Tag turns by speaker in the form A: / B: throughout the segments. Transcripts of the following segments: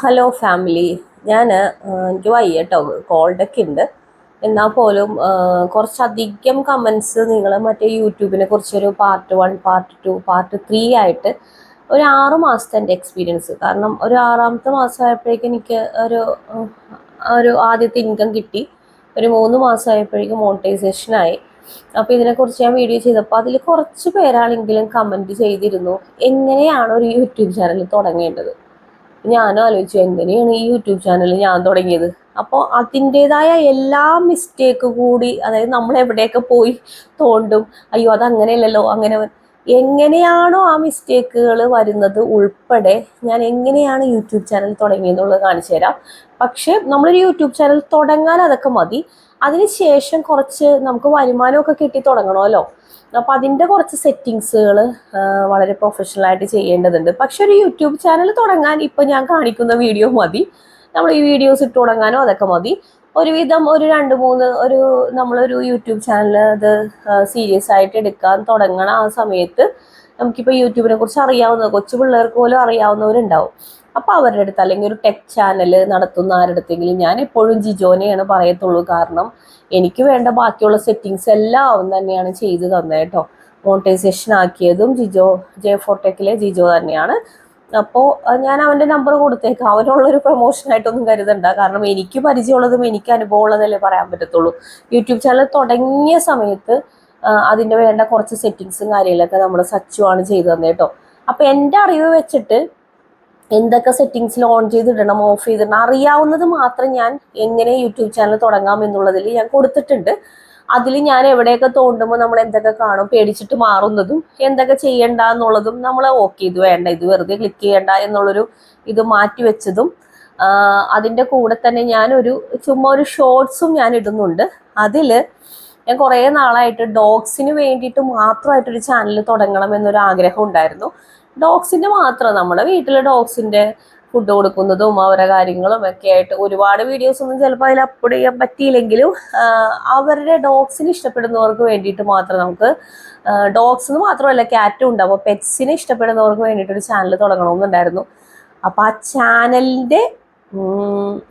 A: Hello family. ഞാൻ എനിക്ക് വയ്യ കേട്ടോ കോൾഡൊക്കെ ഉണ്ട്. എന്നാൽ പോലും കുറച്ചധികം കമൻസ് നിങ്ങൾ മറ്റേ യൂട്യൂബിനെ കുറിച്ചൊരു part one part two part three ആയിട്ട് ഒരു ആറ് മാസത്തെ എന്റെ എക്സ്പീരിയൻസ് കാരണം ഒരു ആറാമത്തെ മാസമായപ്പോഴേക്കും എനിക്ക് ഒരു ഒരു ആദ്യത്തെ ഇൻകം കിട്ടി. ഒരു മൂന്ന് മാസമായപ്പോഴേക്കും മോണിറ്റൈസേഷനായി അപ്പോൾ ഇതിനെക്കുറിച്ച് ഞാൻ വീഡിയോ ചെയ്തപ്പോൾ അതിൽ കുറച്ച് പേരാണെങ്കിലും കമന്റ് ചെയ്തിരുന്നു. എങ്ങനെയാണ് ഒരു യൂട്യൂബ് ചാനൽ തുടങ്ങേണ്ടത്? ഞാനും ആലോചിച്ചു എങ്ങനെയാണ് ഈ യൂട്യൂബ് ചാനൽ ഞാൻ തുടങ്ങിയത്? അപ്പോൾ അതിന്റേതായ എല്ലാ മിസ്റ്റേക്ക് കൂടി അതായത് നമ്മൾ എവിടെയൊക്കെ പോയി തോണ്ടും അയ്യോ അതങ്ങനെയല്ലല്ലോ അങ്ങനെ എങ്ങനെയാണോ ആ മിസ്റ്റേക്കുകൾ വരുന്നത് ഉൾപ്പെടെ ഞാൻ എങ്ങനെയാണ് യൂട്യൂബ് ചാനൽ തുടങ്ങിയെന്നുള്ളത് കാണിച്ചു തരാം. പക്ഷേ നമ്മളൊരു യൂട്യൂബ് ചാനൽ തുടങ്ങാൻ അതൊക്കെ മതി. അതിനുശേഷം കുറച്ച് നമുക്ക് വരുമാനമൊക്കെ കിട്ടി തുടങ്ങണമല്ലോ. അപ്പോൾ അതിന്റെ കുറച്ച് സെറ്റിങ്സുകൾ വളരെ പ്രൊഫഷണലായിട്ട് ചെയ്യേണ്ടതുണ്ട്. പക്ഷെ ഒരു യൂട്യൂബ് ചാനൽ തുടങ്ങാൻ ഇപ്പം ഞാൻ കാണിക്കുന്ന വീഡിയോ മതി. നമ്മൾ ഈ വീഡിയോസ് ഇട്ട് തുടങ്ങാനോ അതൊക്കെ മതി. ഒരുവിധം ഒരു രണ്ട് മൂന്ന് ഒരു നമ്മളൊരു യൂട്യൂബ് ചാനൽ അത് സീരിയസ് ആയിട്ട് എടുക്കാൻ തുടങ്ങണ ആ സമയത്ത് നമുക്കിപ്പോൾ യൂട്യൂബിനെ കുറിച്ച് അറിയാവുന്ന കൊച്ചു പിള്ളേർക്ക് പോലും അറിയാവുന്നവരുണ്ടാവും. അപ്പോൾ അവരുടെ അടുത്ത് അല്ലെങ്കിൽ ഒരു ടെക് ചാനൽ നടത്തുന്ന ആരുടെ അടുത്തെങ്കിലും ഞാൻ എപ്പോഴും ജിജോനെയാണ് പറയത്തുള്ളൂ. കാരണം എനിക്ക് വേണ്ട ബാക്കിയുള്ള സെറ്റിങ്സ് എല്ലാം അവൻ തന്നെയാണ് ചെയ്തു തന്നത് കേട്ടോ. മോണിറ്റൈസേഷൻ ആക്കിയതും ജിജോ ജെ ഫോർടെക്കിലെ ജിജോ തന്നെയാണ്. അപ്പോൾ ഞാൻ അവന്റെ നമ്പർ കൊടുത്തേക്കാം. അവനുള്ളൊരു പ്രൊമോഷനായിട്ടൊന്നും കരുതണ്ട. കാരണം എനിക്ക് പരിചയമുള്ളതും എനിക്ക് അനുഭവമുള്ളതല്ലേ പറയാൻ പറ്റത്തുള്ളൂ. യൂട്യൂബ് ചാനൽ തുടങ്ങിയ സമയത്ത് അതിന്റെ വേണ്ട കുറച്ച് സെറ്റിങ്സും കാര്യങ്ങളൊക്കെ നമ്മൾ സച്ചുവാണ് ചെയ്തു തന്നെ കേട്ടോ. അപ്പോൾ എന്റെ അറിവ് വെച്ചിട്ട് എന്തൊക്കെ സെറ്റിങ്സിൽ ഓൺ ചെയ്തിടണം ഓഫ് ചെയ്തിടണം അറിയാവുന്നത് മാത്രം ഞാൻ എങ്ങനെ യൂട്യൂബ് ചാനൽ തുടങ്ങാം എന്നുള്ളതിൽ ഞാൻ കൊടുത്തിട്ടുണ്ട്. അതിൽ ഞാൻ എവിടെയൊക്കെ തോണ്ടുമ്പോൾ നമ്മൾ എന്തൊക്കെ കാണും പേടിച്ചിട്ട് മാറുന്നതും എന്തൊക്കെ ചെയ്യണ്ട എന്നുള്ളതും നമ്മൾ ഓക്കെ ഇത് വേണ്ട ഇത് വെറുതെ ക്ലിക്ക് ചെയ്യണ്ട എന്നുള്ളൊരു ഇത് മാറ്റി വെച്ചതും അതിന്റെ കൂടെ തന്നെ ഞാനൊരു ചുമ്മാ ഒരു ഷോർട്സും ഞാൻ ഇടുന്നുണ്ട്. അതിൽ ഞാൻ കുറേ നാളായിട്ട് ഡോഗ്സിന് വേണ്ടിയിട്ട് മാത്രമായിട്ടൊരു ചാനൽ തുടങ്ങണം എന്നൊരു ആഗ്രഹം ഉണ്ടായിരുന്നു. ഡോഗ്സിന്റെ മാത്രം നമ്മുടെ വീട്ടിലെ ഡോഗ്സിന്റെ ഫുഡ് കൊടുക്കുന്നതും അവരുടെ കാര്യങ്ങളും ഒക്കെ ആയിട്ട് ഒരുപാട് വീഡിയോസ് ഒന്നും ചിലപ്പോൾ അതിൽ അപ്ലോഡ് ചെയ്യാൻ പറ്റിയില്ലെങ്കിലും അവരുടെ ഡോഗ്സിന് ഇഷ്ടപ്പെടുന്നവർക്ക് വേണ്ടിയിട്ട് മാത്രം നമുക്ക് ഡോഗ്സ് എന്ന് മാത്രമല്ല ക്യാറ്റും ഉണ്ട്. അപ്പോൾ പെറ്റ്സിനെ ഇഷ്ടപ്പെടുന്നവർക്ക് വേണ്ടിയിട്ടൊരു ചാനൽ തുടങ്ങണമെന്നുണ്ടായിരുന്നു. അപ്പോൾ ആ ചാനലിന്റെ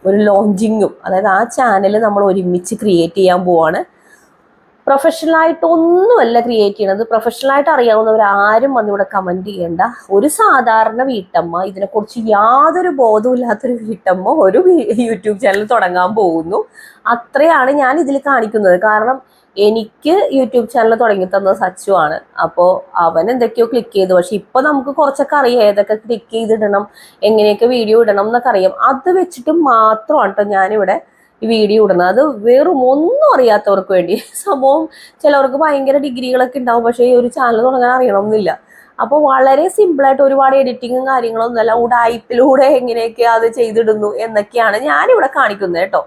A: ഒരു ലോഞ്ചിങ്ങും അതായത് ആ ചാനൽ നമ്മൾ ഒരുമിച്ച് ക്രിയേറ്റ് ചെയ്യാൻ പോവാണ്. പ്രൊഫഷണലായിട്ട് ഒന്നുമല്ല ക്രിയേറ്റ് ചെയ്യണത്. പ്രൊഫഷണലായിട്ട് അറിയാവുന്നവർ ആരും വന്ന് ഇവിടെ കമന്റ് ചെയ്യേണ്ട. ഒരു സാധാരണ വീട്ടമ്മ ഇതിനെക്കുറിച്ച് യാതൊരു ബോധമില്ലാത്തൊരു വീട്ടമ്മ ഒരു യൂട്യൂബ് ചാനൽ തുടങ്ങാൻ പോകുന്നു. അത്രയാണ് ഞാൻ ഇതിൽ കാണിക്കുന്നത്. കാരണം എനിക്ക് യൂട്യൂബ് ചാനൽ തുടങ്ങി തന്നത് സച്ചു ആണ്. അപ്പോൾ അവൻ എന്തൊക്കെയോ ക്ലിക്ക് ചെയ്തു. പക്ഷെ ഇപ്പോൾ നമുക്ക് കുറച്ചൊക്കെ അറിയാം. ഏതൊക്കെ ക്ലിക്ക് ചെയ്തിടണം എങ്ങനെയൊക്കെ വീഡിയോ ഇടണം എന്നൊക്കെ അറിയാം. അത് വെച്ചിട്ട് മാത്രമാണ് കേട്ടോ ഞാനിവിടെ വീഡിയോ ഇടുന്നത്. അത് വെറും ഒന്നും അറിയാത്തവർക്ക് വേണ്ടി. സംഭവം ചിലവർക്ക് ഭയങ്കര ഡിഗ്രികളൊക്കെ ഉണ്ടാവും. പക്ഷേ ഈ ഒരു ചാനൽ തുടങ്ങാൻ അറിയണമെന്നില്ല അപ്പോൾ വളരെ സിമ്പിളായിട്ട് ഒരുപാട് എഡിറ്റിങ്ങും കാര്യങ്ങളൊന്നുമല്ല ഉടായ്പിലൂടെ എങ്ങനെയൊക്കെ അത് ചെയ്തിടുന്നു എന്നൊക്കെയാണ് ഞാനിവിടെ കാണിക്കുന്നത് കേട്ടോ.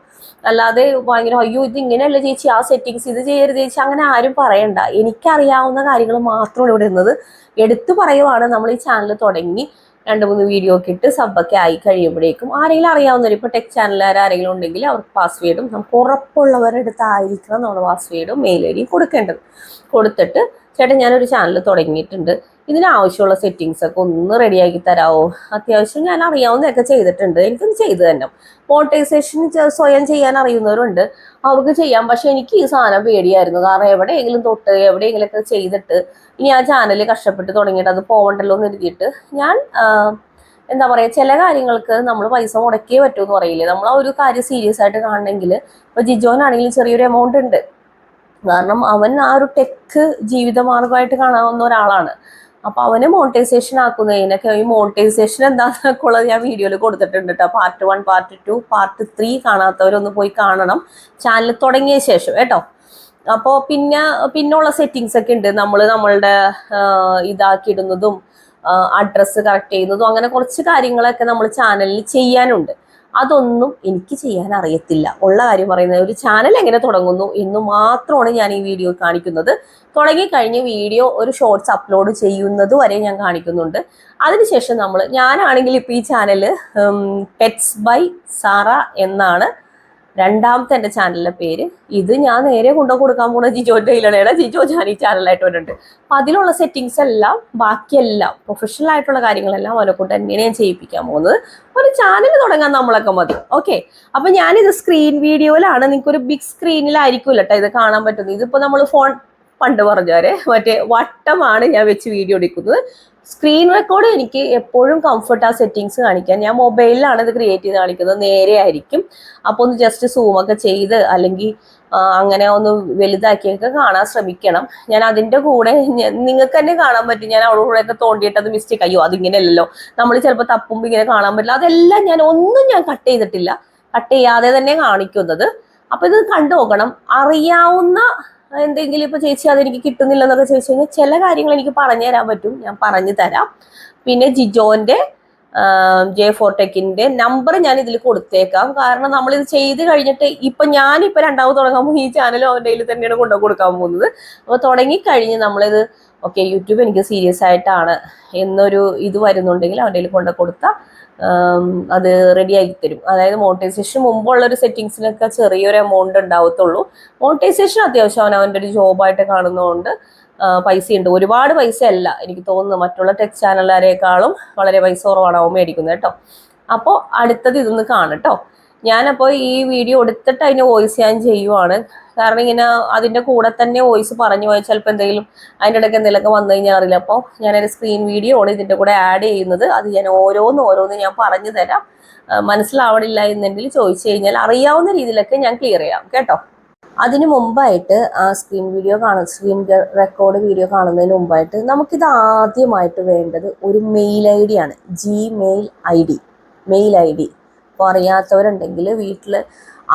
A: അല്ലാതെ ഭയങ്കര അയ്യോ ഇത് ഇങ്ങനെയല്ല ചേച്ചി. ആ സെറ്റിങ്സ് ഇത് ചെയ്യരുത് ചേച്ചി. അങ്ങനെ ആരും പറയണ്ട. എനിക്കറിയാവുന്ന കാര്യങ്ങൾ മാത്രമാണ് ഇവിടെ ഇരുന്നത് എടുത്തു പറയുവാണ് നമ്മൾ ഈ ചാനൽ തുടങ്ങി. രണ്ട് മൂന്ന് വീഡിയോ ഒക്കെ ഇട്ട് സബ്ബൊക്കെ ആയി കഴിയുമ്പോഴേക്കും ആരെങ്കിലും അറിയാവുന്നവർ ഇപ്പോൾ ടെക് ചാനലുകാർ ആരെങ്കിലും ഉണ്ടെങ്കിൽ അവർക്ക് പാസ്വേഡും നമുക്ക് ഉറപ്പുള്ളവരുടെ അടുത്തായിരിക്കണം നമ്മുടെ പാസ്വേഡും മെയിൽ ഐ ഡിയും കൊടുക്കേണ്ടത്. കൊടുത്തിട്ട് ചേട്ടൻ ഞാനൊരു ചാനൽ തുടങ്ങിയിട്ടുണ്ട്. ഇതിനാവശ്യമുള്ള സെറ്റിങ്സ് ഒക്കെ ഒന്ന് റെഡിയാക്കി തരാമോ അത്യാവശ്യം ഞാൻ അറിയാവുന്നതൊക്കെ ചെയ്തിട്ടുണ്ട്. എനിക്കൊന്ന് ചെയ്തു തന്നെ മോണിറ്റൈസേഷൻ സ്വയം ചെയ്യാൻ അറിയുന്നവരുണ്ട്. അവർക്ക് ചെയ്യാം. പക്ഷെ എനിക്ക് ഈ സാധനം പേടിയായിരുന്നു. കാരണം എവിടെയെങ്കിലും തൊട്ട് എവിടെയെങ്കിലുമൊക്കെ ചെയ്തിട്ട് ഇനി ആ ചാനൽ കഷ്ടപ്പെട്ട് തുടങ്ങിയിട്ട് അത് പോകണ്ടല്ലോ എന്ന് എഴുതിയിട്ട് ഞാൻ എന്താ പറയുക ചില കാര്യങ്ങൾക്ക് നമ്മൾ പൈസ മുടക്കിയേ പറ്റൂ എന്ന് പറയില്ലേ? നമ്മൾ ആ ഒരു കാര്യം സീരിയസ് ആയിട്ട് കാണണമെങ്കിൽ ഇപ്പോൾ ജിജോനാണെങ്കിലും ചെറിയൊരു എമൗണ്ട് ഉണ്ട്. കാരണം അവൻ ആ ഒരു ടെക്ക് ജീവിതമാർഗമായിട്ട് കാണാവുന്ന ഒരാളാണ്. അപ്പൊ അവന് മോണിറ്റൈസേഷൻ ആക്കുന്നതിനൊക്കെ ഈ മോണിറ്റൈസേഷൻ എന്താണെന്നൊക്കെ ഉള്ളത് ഞാൻ വീഡിയോയിൽ കൊടുത്തിട്ടുണ്ട് കേട്ടോ part one part two part three കാണാത്തവരൊന്ന് പോയി കാണണം. ചാനൽ തുടങ്ങിയ ശേഷം കേട്ടോ. അപ്പോൾ പിന്നെ പിന്നുള്ള സെറ്റിങ്സ് ഒക്കെ ഉണ്ട്. നമ്മൾ നമ്മളുടെ ഇതാക്കിയിടുന്നതും അഡ്രസ്സ് കറക്റ്റ് ചെയ്യുന്നതും അങ്ങനെ കുറച്ച് കാര്യങ്ങളൊക്കെ നമ്മൾ ചാനലിൽ ചെയ്യാനുണ്ട്. അതൊന്നും എനിക്ക് ചെയ്യാൻ അറിയത്തില്ല. ഉള്ള കാര്യം പറയുന്നത് ഒരു ചാനൽ എങ്ങനെ തുടങ്ങുന്നു എന്ന് മാത്രമാണ് ഞാൻ ഈ വീഡിയോ കാണിക്കുന്നത്. തുടങ്ങിക്കഴിഞ്ഞ് വീഡിയോ ഒരു ഷോർട്സ് അപ്ലോഡ് ചെയ്യുന്നത് വരെ ഞാൻ കാണിക്കുന്നുണ്ട്. അതിനുശേഷം നമ്മൾ ഞാനാണെങ്കിൽ ഇപ്പോൾ ഈ ചാനൽ പെറ്റ്സ് ബൈ സാറ എന്നാണ് രണ്ടാമത്തെ എന്റെ ചാനലിലെ പേര്. ഇത് ഞാൻ നേരെ കൊണ്ടു കൊടുക്കാൻ പോണ ജിജോന്റെ കയ്യിലാണ് ജിജോ ഞാൻ ഈ ചാനലായിട്ട് വരുന്നുണ്ട് അപ്പം അതിലുള്ള സെറ്റിങ്സ് എല്ലാം ബാക്കിയെല്ലാം പ്രൊഫഷണൽ ആയിട്ടുള്ള കാര്യങ്ങളെല്ലാം അവനെ കൊണ്ട് തന്നെയാണ് ഞാൻ ചെയ്യിപ്പിക്കാൻ പോകുന്നത്. ഒരു ചാനൽ തുടങ്ങാൻ നമ്മളൊക്കെ മതി. ഓക്കെ അപ്പൊ ഞാനിത് സ്ക്രീൻ വീഡിയോയിലാണ് നിങ്ങൾക്ക് ഒരു ബിഗ് സ്ക്രീനിലായിരിക്കും കേട്ടോ ഇത് കാണാൻ പറ്റുന്നത്. ഇതിപ്പോൾ നമ്മൾ ഫോൺ പണ്ട് പറഞ്ഞവരെ മറ്റേ വട്ടമാണ് ഞാൻ വെച്ച് വീഡിയോ എടുക്കുന്നത്. സ്ക്രീൻ റെക്കോർഡ് എനിക്ക് എപ്പോഴും കംഫർട്ട് ആ സെറ്റിങ്സ് കാണിക്കാൻ. ഞാൻ മൊബൈലിലാണ് ഇത് ക്രിയേറ്റ് ചെയ്ത് കാണിക്കുന്നത്. നേരെ ആയിരിക്കും. അപ്പോൾ ഒന്ന് ജസ്റ്റ് സൂമൊക്കെ ചെയ്ത് അല്ലെങ്കിൽ അങ്ങനെ ഒന്ന് വലുതാക്കിയൊക്കെ കാണാൻ ശ്രമിക്കണം. ഞാൻ അതിന്റെ കൂടെ നിങ്ങൾക്ക് തന്നെ കാണാൻ പറ്റും. ഞാൻ അവളുടെ കൂടെ ഒക്കെ തോണ്ടിയിട്ട് അത് മിസ്റ്റേക്ക് അയ്യോ അതിങ്ങനെയല്ലല്ലോ. നമ്മൾ ചിലപ്പോൾ തപ്പുമ്പോൾ ഇങ്ങനെ കാണാൻ പറ്റില്ല. അതെല്ലാം ഞാൻ ഒന്നും ഞാൻ കട്ട് ചെയ്തിട്ടില്ല. കട്ട് ചെയ്യാതെ തന്നെ കാണിക്കുന്നത്. അപ്പൊ ഇത് കണ്ടു നോക്കണം. അറിയാവുന്ന എന്തെങ്കിലും ഇപ്പൊ ചേച്ചി അതെനിക്ക് കിട്ടുന്നില്ല എന്നൊക്കെ ചോദിച്ചു കഴിഞ്ഞാൽ ചില കാര്യങ്ങൾ എനിക്ക് പറഞ്ഞു തരാൻ പറ്റും. ഞാൻ പറഞ്ഞു തരാം. പിന്നെ ജിജോന്റെ ജെ ഫോർടെക്കിന്റെ നമ്പർ ഞാൻ ഇതിൽ കൊടുത്തേക്കാം. കാരണം നമ്മൾ ഇത് ചെയ്ത് കഴിഞ്ഞിട്ട് ഇപ്പൊ ഞാനിപ്പോ രണ്ടാമത് തുടങ്ങാൻ പോകും ഈ ചാനൽ അവന്റെ കയ്യിൽ തന്നെയാണ് കൊണ്ടു കൊടുക്കാൻ പോകുന്നത്. അപ്പോൾ തുടങ്ങിക്കഴിഞ്ഞ് നമ്മളിത് ഓക്കെ യൂട്യൂബ് എനിക്ക് സീരിയസ് ആയിട്ടാണ് എന്നൊരു ഇത് വരുന്നുണ്ടെങ്കിൽ അവന്റെ കയ്യിൽ കൊണ്ട് കൊടുത്താൽ അത് റെഡി ആക്കി തരും. അതായത് മോണിറ്റൈസേഷൻ മുമ്പുള്ള ഒരു സെറ്റിങ്സിനൊക്കെ ചെറിയൊരു എമൗണ്ട് ഉണ്ടാവത്തുള്ളൂ. മോണിറ്റൈസേഷൻ അത്യാവശ്യം അവൻ അവന്റെ ഒരു ജോബായിട്ട് കാണുന്നതുകൊണ്ട് പൈസയുണ്ട്. ഒരുപാട് പൈസ അല്ല എനിക്ക് തോന്നുന്നു മറ്റുള്ള ടെക് ചാനലുകാരേക്കാളും വളരെ പൈസ കുറവാണ് അവൻ മേടിക്കുന്നത് കേട്ടോ. അപ്പോൾ അടുത്തത് ഇതൊന്ന് കാണട്ടോ ഞാനപ്പോൾ ഈ വീഡിയോ എടുത്തിട്ട് അതിന് വോയിസ് ഞാൻ ചെയ്യുവാണ്. കാരണം ഇങ്ങനെ അതിന്റെ കൂടെ തന്നെ വോയിസ് പറഞ്ഞു പോയാൽ ചിലപ്പോൾ എന്തെങ്കിലും അതിന്റെ ഇടയ്ക്ക് എന്തെങ്കിലുമൊക്കെ വന്നു കഴിഞ്ഞാൽ അറിയില്ല. അപ്പോൾ ഞാനൊരു സ്ക്രീൻ വീഡിയോ ആണ് ഇതിന്റെ കൂടെ ആഡ് ചെയ്യുന്നത്. അത് ഞാൻ ഓരോന്ന് ഓരോന്ന് ഞാൻ പറഞ്ഞു തരാം. മനസ്സിലാവണില്ല എന്നുണ്ടെങ്കിൽ ചോദിച്ചു കഴിഞ്ഞാൽ അറിയാവുന്ന രീതിയിലൊക്കെ ഞാൻ ക്ലിയർ ചെയ്യാം. കേട്ടോ? അതിനു മുമ്പായിട്ട് ആ സ്ക്രീൻ വീഡിയോ കാണുന്ന സ്ക്രീൻ റെക്കോർഡ് വീഡിയോ കാണുന്നതിന് മുമ്പായിട്ട് നമുക്കിത് ആദ്യമായിട്ട് വേണ്ടത് ഒരു മെയിൽ ഐ ഡി ആണ്. Gmail I D mail I D അപ്പോൾ അറിയാത്തവരുണ്ടെങ്കിൽ വീട്ടിൽ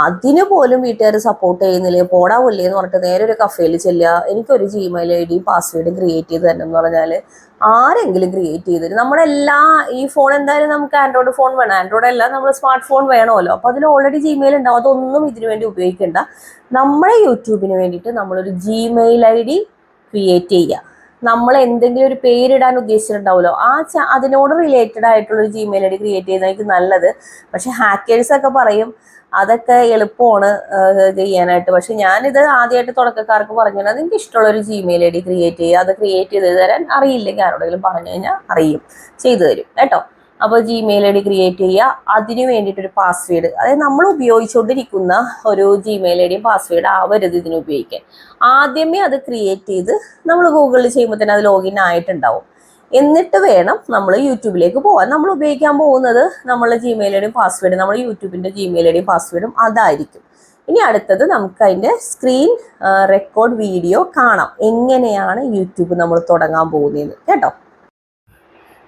A: അതിന് പോലും വീട്ടുകാർ സപ്പോർട്ട് ചെയ്യുന്നില്ല. പോടാ എന്ന് പറഞ്ഞിട്ട് നേരെ ഒരു കഫേയിൽ ചെല്ലുക. എനിക്കൊരു Gmail I D password create ചെയ്ത് തരണം എന്ന് പറഞ്ഞാൽ ആരെങ്കിലും ക്രിയേറ്റ് ചെയ്ത് തരും. നമ്മുടെ എല്ലാ ഈ ഫോൺ എന്തായാലും നമുക്ക് ആൻഡ്രോയിഡ് ഫോൺ വേണം. ആൻഡ്രോയിഡ് അല്ല നമ്മൾ സ്മാർട്ട് ഫോൺ വേണമല്ലോ. അപ്പോൾ അതിൽ ഓൾറെഡി ജിമെയിൽ ഉണ്ടാവും. അതൊന്നും ഇതിനു വേണ്ടി ഉപയോഗിക്കേണ്ട. നമ്മുടെ യൂട്യൂബിന് വേണ്ടിയിട്ട് നമ്മളൊരു ജിമെയിൽ ഐ ഡി ക്രിയേറ്റ് ചെയ്യുക. നമ്മൾ എന്തെങ്കിലും ഒരു പേരിടാൻ ഉദ്ദേശിച്ചിട്ടുണ്ടാവുമല്ലോ. ആ അതിനോട് റിലേറ്റഡ് ആയിട്ടുള്ള ഒരു ജിമെയിൽ ഐ ഡി ക്രിയേറ്റ് ചെയ്യുന്നതായിരിക്കും നല്ലത്. പക്ഷെ ഹാക്കേഴ്സൊക്കെ പറയും അതൊക്കെ എളുപ്പമാണ് ചെയ്യാനായിട്ട്. പക്ഷെ ഞാനിത് ആദ്യമായിട്ട് തുടക്കക്കാർക്ക് പറഞ്ഞു പറഞ്ഞാൽ നിങ്ങൾക്ക് ഇഷ്ടമുള്ള ഒരു ജിമെയിൽ ഐ ഡി ക്രിയേറ്റ് ചെയ്യുക. അത് ക്രിയേറ്റ് ചെയ്ത് തരാൻ അറിയില്ലെങ്കിൽ ആരോടെങ്കിലും പറഞ്ഞു കഴിഞ്ഞാൽ അറിയും. ചെയ്തു തരും കേട്ടോ. അപ്പോൾ ജിമെയിൽ ഐ ഡി ക്രിയേറ്റ് ചെയ്യുക. അതിന് വേണ്ടിയിട്ടൊരു പാസ്വേഡ് അതായത് നമ്മൾ ഉപയോഗിച്ചുകൊണ്ടിരിക്കുന്ന ഒരു ജിമെയിൽ ഐ ഡിയും പാസ്വേഡ് ആവരുത് ഇതിന് ഉപയോഗിക്കാൻ. ആദ്യമേ അത് ക്രിയേറ്റ് ചെയ്ത് നമ്മൾ ഗൂഗിളിൽ ചെയ്യുമ്പോൾ തന്നെ അത് ലോഗിൻ ആയിട്ടുണ്ടാവും. എന്നിട്ട് വേണം നമ്മൾ യൂട്യൂബിലേക്ക് പോകാൻ നമ്മൾ ഉപയോഗിക്കാൻ പോകുന്നത് നമ്മളെ ജിമെയിൽ ഐ ഡിയും പാസ്വേഡും നമ്മൾ യൂട്യൂബിന്റെ ജിമെയിൽ ഐ ഡിയും പാസ്വേഡും അതായിരിക്കും. ഇനി അടുത്തത് നമുക്ക് അതിന്റെ സ്ക്രീൻ റെക്കോർഡ് വീഡിയോ കാണാം. എങ്ങനെയാണ് യൂട്യൂബ് നമ്മൾ തുടങ്ങാൻ പോകുന്നതെന്ന്. കേട്ടോ?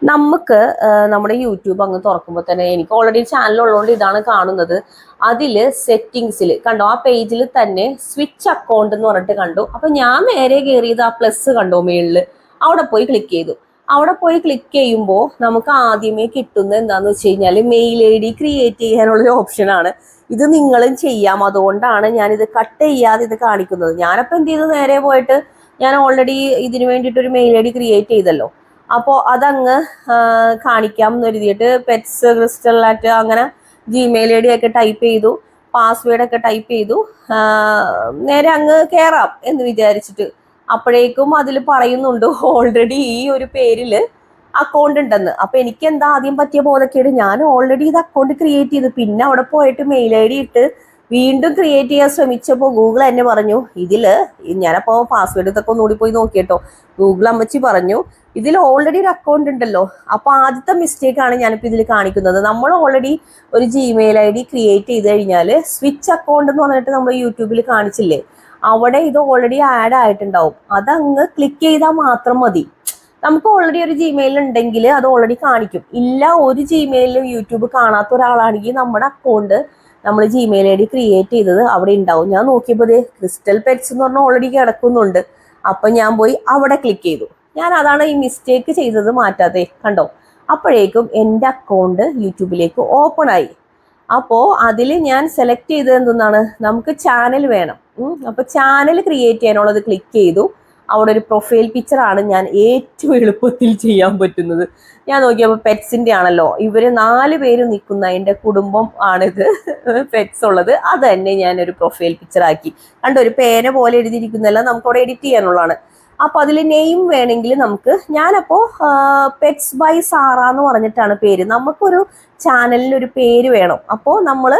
A: നമുക്ക് നമ്മുടെ യൂട്യൂബ് അങ്ങ് തുറക്കുമ്പോൾ തന്നെ എനിക്ക് ഓൾറെഡി ചാനൽ ഉള്ളതുകൊണ്ട് ഇതാണ് കാണുന്നത്. അതിൽ സെറ്റിങ്സിൽ കണ്ടോ? ആ പേജിൽ തന്നെ സ്വിച്ച് അക്കൗണ്ട് എന്ന് പറഞ്ഞിട്ട് കണ്ടു. അപ്പം ഞാൻ നേരെ കയറിയത് ആ പ്ലസ് കണ്ടോ? മേളിൽ അവിടെ പോയി ക്ലിക്ക് ചെയ്തു. അവിടെ പോയി ക്ലിക്ക് ചെയ്യുമ്പോൾ നമുക്ക് ആദ്യമേ കിട്ടുന്ന എന്താന്ന് വെച്ച് കഴിഞ്ഞാൽ മെയിൽ ഐ ഡി ക്രിയേറ്റ് ചെയ്യാനുള്ളൊരു ഓപ്ഷനാണ് ഇത് നിങ്ങളും ചെയ്യാം. അതുകൊണ്ടാണ് ഞാൻ ഇത് കട്ട് ചെയ്യാതെ ഇത് കാണിക്കുന്നത്. ഞാനപ്പോൾ എന്ത് ചെയ്തു? നേരെ പോയിട്ട് ഞാൻ ഓൾറെഡി ഇതിന് വേണ്ടിയിട്ട് ഒരു മെയിൽ ഐ ഡി ക്രിയേറ്റ് ചെയ്തല്ലോ. അപ്പോൾ അതങ്ങ് കാണിക്കാം എന്ന് എഴുതിയിട്ട് പെറ്റ്സ് ക്രിസ്റ്റൽ ആറ്റ് അങ്ങനെ ജിമെയിൽ ഐ ഡി ഒക്കെ ടൈപ്പ് ചെയ്തു. പാസ്വേഡൊക്കെ ടൈപ്പ് ചെയ്തു. നേരെ അങ്ങ് കയറാം എന്ന് വിചാരിച്ചിട്ട്. അപ്പോഴേക്കും അതിൽ പറയുന്നുണ്ട് ഓൾറെഡി ഈ ഒരു പേരിൽ അക്കൗണ്ട് ഉണ്ടെന്ന്. അപ്പൊ എനിക്ക് എന്താ ആദ്യം പറ്റിയ ബോധക്കേട്? ഞാൻ ഓൾറെഡി ഇത് അക്കൗണ്ട് ക്രിയേറ്റ് ചെയ്ത്. പിന്നെ അവിടെ പോയിട്ട് മെയിൽ ഐ ഡി ഇട്ട് വീണ്ടും ക്രിയേറ്റ് ചെയ്യാൻ ശ്രമിച്ചപ്പോൾ ഗൂഗിൾ എന്നെ പറഞ്ഞു ഇതിൽ ഞാനപ്പോൾ പാസ്വേഡ് ഇതൊക്കെ ഒന്നുകൂടി പോയി നോക്കിയിട്ടോ. ഗൂഗിൾ അമ്മച്ചി പറഞ്ഞു ഇതിൽ ഓൾറെഡി ഒരു അക്കൗണ്ട് ഉണ്ടല്ലോ. അപ്പോൾ ആദ്യത്തെ മിസ്റ്റേക്ക് ആണ് ഞാനിപ്പോൾ ഇതിൽ കാണിക്കുന്നത്. നമ്മൾ ഓൾറെഡി ഒരു ജിമെയിൽ ഐ ഡി ക്രിയേറ്റ് ചെയ്ത് കഴിഞ്ഞാൽ സ്വിച്ച് അക്കൗണ്ട് എന്ന് പറഞ്ഞിട്ട് നമ്മൾ യൂട്യൂബിൽ കാണിച്ചില്ലേ? അവിടെ ഇത് ഓൾറെഡി ആഡ് ആയിട്ടുണ്ടാവും. അതങ്ങ് ക്ലിക്ക് ചെയ്താൽ മാത്രം മതി. നമുക്ക് ഓൾറെഡി ഒരു ജിമെയിൽ ഉണ്ടെങ്കിൽ അത് ഓൾറെഡി കാണിക്കും. ഇല്ല ഒരു ജിമെയിലും യൂട്യൂബ് കാണാത്ത ഒരാളാണെങ്കിൽ നമ്മുടെ അക്കൗണ്ട് നമ്മൾ ജിമെയിൽ ഐ ഡി ക്രിയേറ്റ് ചെയ്തത് അവിടെ ഉണ്ടാവും. ഞാൻ നോക്കിയപ്പോൾ ക്രിസ്റ്റൽ പെറ്റ്സ് എന്ന് പറഞ്ഞാൽ ഓൾറെഡി കിടക്കുന്നുണ്ട്. അപ്പം ഞാൻ പോയി അവിടെ ക്ലിക്ക് ചെയ്തു. ഞാൻ അതാണ് ഈ മിസ്റ്റേക്ക് ചെയ്തത് മാറ്റാതെ കണ്ടോ? അപ്പോഴേക്കും എന്റെ അക്കൗണ്ട് യൂട്യൂബിലേക്ക് ഓപ്പൺ ആയി. അപ്പോൾ അതിൽ ഞാൻ സെലക്ട് ചെയ്തത് എന്തെന്നാണ്? നമുക്ക് ചാനൽ വേണം. അപ്പോൾ ചാനൽ ക്രിയേറ്റ് ചെയ്യാനുള്ളത് ക്ലിക്ക് ചെയ്തു. അവിടെ ഒരു പ്രൊഫൈൽ പിക്ചറാണ് ഞാൻ ഏറ്റവും എളുപ്പത്തിൽ ചെയ്യാൻ പറ്റുന്നത്. ഞാൻ നോക്കിയപ്പോൾ പെറ്റ്സിന്റെ ആണല്ലോ. ഇവർ നാല് പേര് നിൽക്കുന്ന എന്റെ കുടുംബം ആണിത്. പെറ്റ്സ് ഉള്ളത്. അത് തന്നെ ഞാനൊരു പ്രൊഫൈൽ പിക്ചറാക്കി കണ്ടോ ഒരു പേന പോലെ എഴുതിയിരിക്കുന്നതെല്ലാം നമുക്ക് അവിടെ എഡിറ്റ് ചെയ്യാനുള്ളതാണ്. അപ്പോൾ അതിൽ നെയിം വേണമെങ്കിൽ നമുക്ക് ഞാനപ്പോൾ പെറ്റ്സ് ബൈ സാറ എന്ന് പറഞ്ഞിട്ടാണ് പേര്. നമുക്കൊരു ചാനലിന് ഒരു പേര് വേണം. അപ്പോൾ നമ്മൾ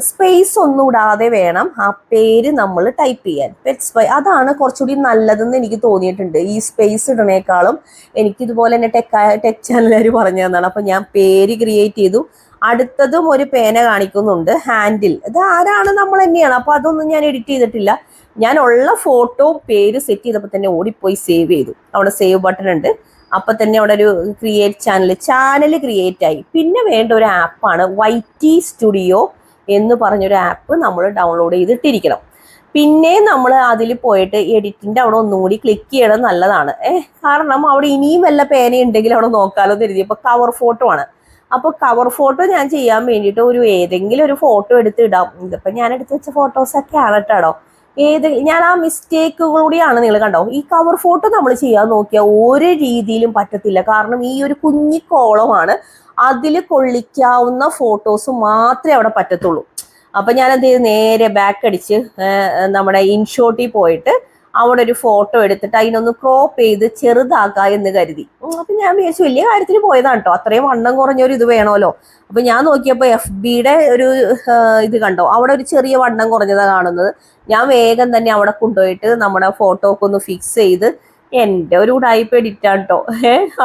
A: സ്പേസ് ഒന്നും ഇടാതെ വേണം ആ പേര് നമ്മൾ ടൈപ്പ് ചെയ്യാൻ. പെറ്റ്സ് ബൈ അതാണ് കുറച്ചുകൂടി നല്ലതെന്ന് എനിക്ക് തോന്നിയിട്ടുണ്ട്. ഈ സ്പേസ് ഇടണേക്കാളും എനിക്കിതുപോലെ തന്നെ ടെക് ടെക് ചാനലുകാർ പറഞ്ഞു തന്നാണ് അപ്പം ഞാൻ പേര് ക്രിയേറ്റ് ചെയ്തു. അടുത്തതും ഒരു പേന കാണിക്കുന്നുണ്ട്. ഹാൻഡിൽ ഇത് ആരാണ് നമ്മൾ തന്നെയാണ്. അപ്പോൾ അതൊന്നും ഞാൻ എഡിറ്റ് ചെയ്തിട്ടില്ല. ഞാൻ ഉള്ള ഫോട്ടോ പേര് സെറ്റ് ചെയ്തപ്പോൾ തന്നെ ഓടിപ്പോയി സേവ് ചെയ്തു. അവിടെ സേവ് ബട്ടൺ ഉണ്ട്. അപ്പൊ തന്നെ അവിടെ ഒരു ക്രിയേറ്റ് ചാനൽ ചാനൽ ക്രിയേറ്റ് ആയി. പിന്നെ വേണ്ട ഒരു ആപ്പാണ് വൈറ്റി സ്റ്റുഡിയോ എന്ന് പറഞ്ഞൊരു ആപ്പ് നമ്മൾ ഡൗൺലോഡ് ചെയ്തിട്ടിരിക്കണം. പിന്നെ നമ്മൾ അതിൽ പോയിട്ട് എഡിറ്റിന്റെ അവിടെ ഒന്നുകൂടി ക്ലിക്ക് ചെയ്യണം നല്ലതാണ്. ഏഹ് കാരണം അവിടെ ഇനിയും വല്ല പേന ഉണ്ടെങ്കിൽ അവിടെ നോക്കാലോ എന്ന് കരുതി. കവർ ഫോട്ടോ ആണ്. അപ്പോൾ കവർ ഫോട്ടോ ഞാൻ ചെയ്യാൻ വേണ്ടിയിട്ട് ഒരു ഏതെങ്കിലും ഒരു ഫോട്ടോ എടുത്ത് ഇടാം. ഇതിപ്പോ ഞാൻ എടുത്ത് വെച്ച ഫോട്ടോസൊക്കെ ആണ് കേട്ടോ. ഏത് ഞാൻ ആ മിസ്റ്റേക്കുകളൂടെയാണ് നിങ്ങൾ കണ്ടോ? ഈ കവർ ഫോട്ടോ നമ്മൾ ചെയ്യാൻ നോക്കിയാൽ ഒരു രീതിയിലും പറ്റത്തില്ല. കാരണം ഈ ഒരു കുഞ്ഞി കോളമാണ് അതിൽ കൊള്ളിക്കാവുന്ന ഫോട്ടോസ് മാത്രമേ അവിടെ പറ്റത്തുള്ളൂ. അപ്പൊ ഞാൻ എന്ത് ചെയ്തു? നേരെ ബാക്ക് അടിച്ച് നമ്മുടെ ഇൻഷോട്ടിൽ പോയിട്ട് അവിടെ ഒരു ഫോട്ടോ എടുത്തിട്ട് അതിനൊന്ന് ക്രോപ്പ് ചെയ്ത് ചെറുതാക്കുക എന്ന് കരുതി. അപ്പൊ ഞാൻ വിചാരിച്ചു വലിയ കാര്യത്തിൽ പോയതാണ് കേട്ടോ അത്രയും വണ്ണം കുറഞ്ഞൊരു ഇത് വേണമല്ലോ. അപ്പൊ ഞാൻ നോക്കിയപ്പോൾ എഫ് ബിയുടെ ഒരു ഇത് കണ്ടോ? അവിടെ ഒരു ചെറിയ വണ്ണം കുറഞ്ഞതാണ് കാണുന്നത്. ഞാൻ വേഗം തന്നെ അവിടെ കൊണ്ടുപോയിട്ട് നമ്മുടെ ഫോട്ടോ ഒക്കെ ഒന്ന് ഫിക്സ് ചെയ്ത് എന്റെ ഒരു ടൈപ്പ് എഡിറ്റാണ് കേട്ടോ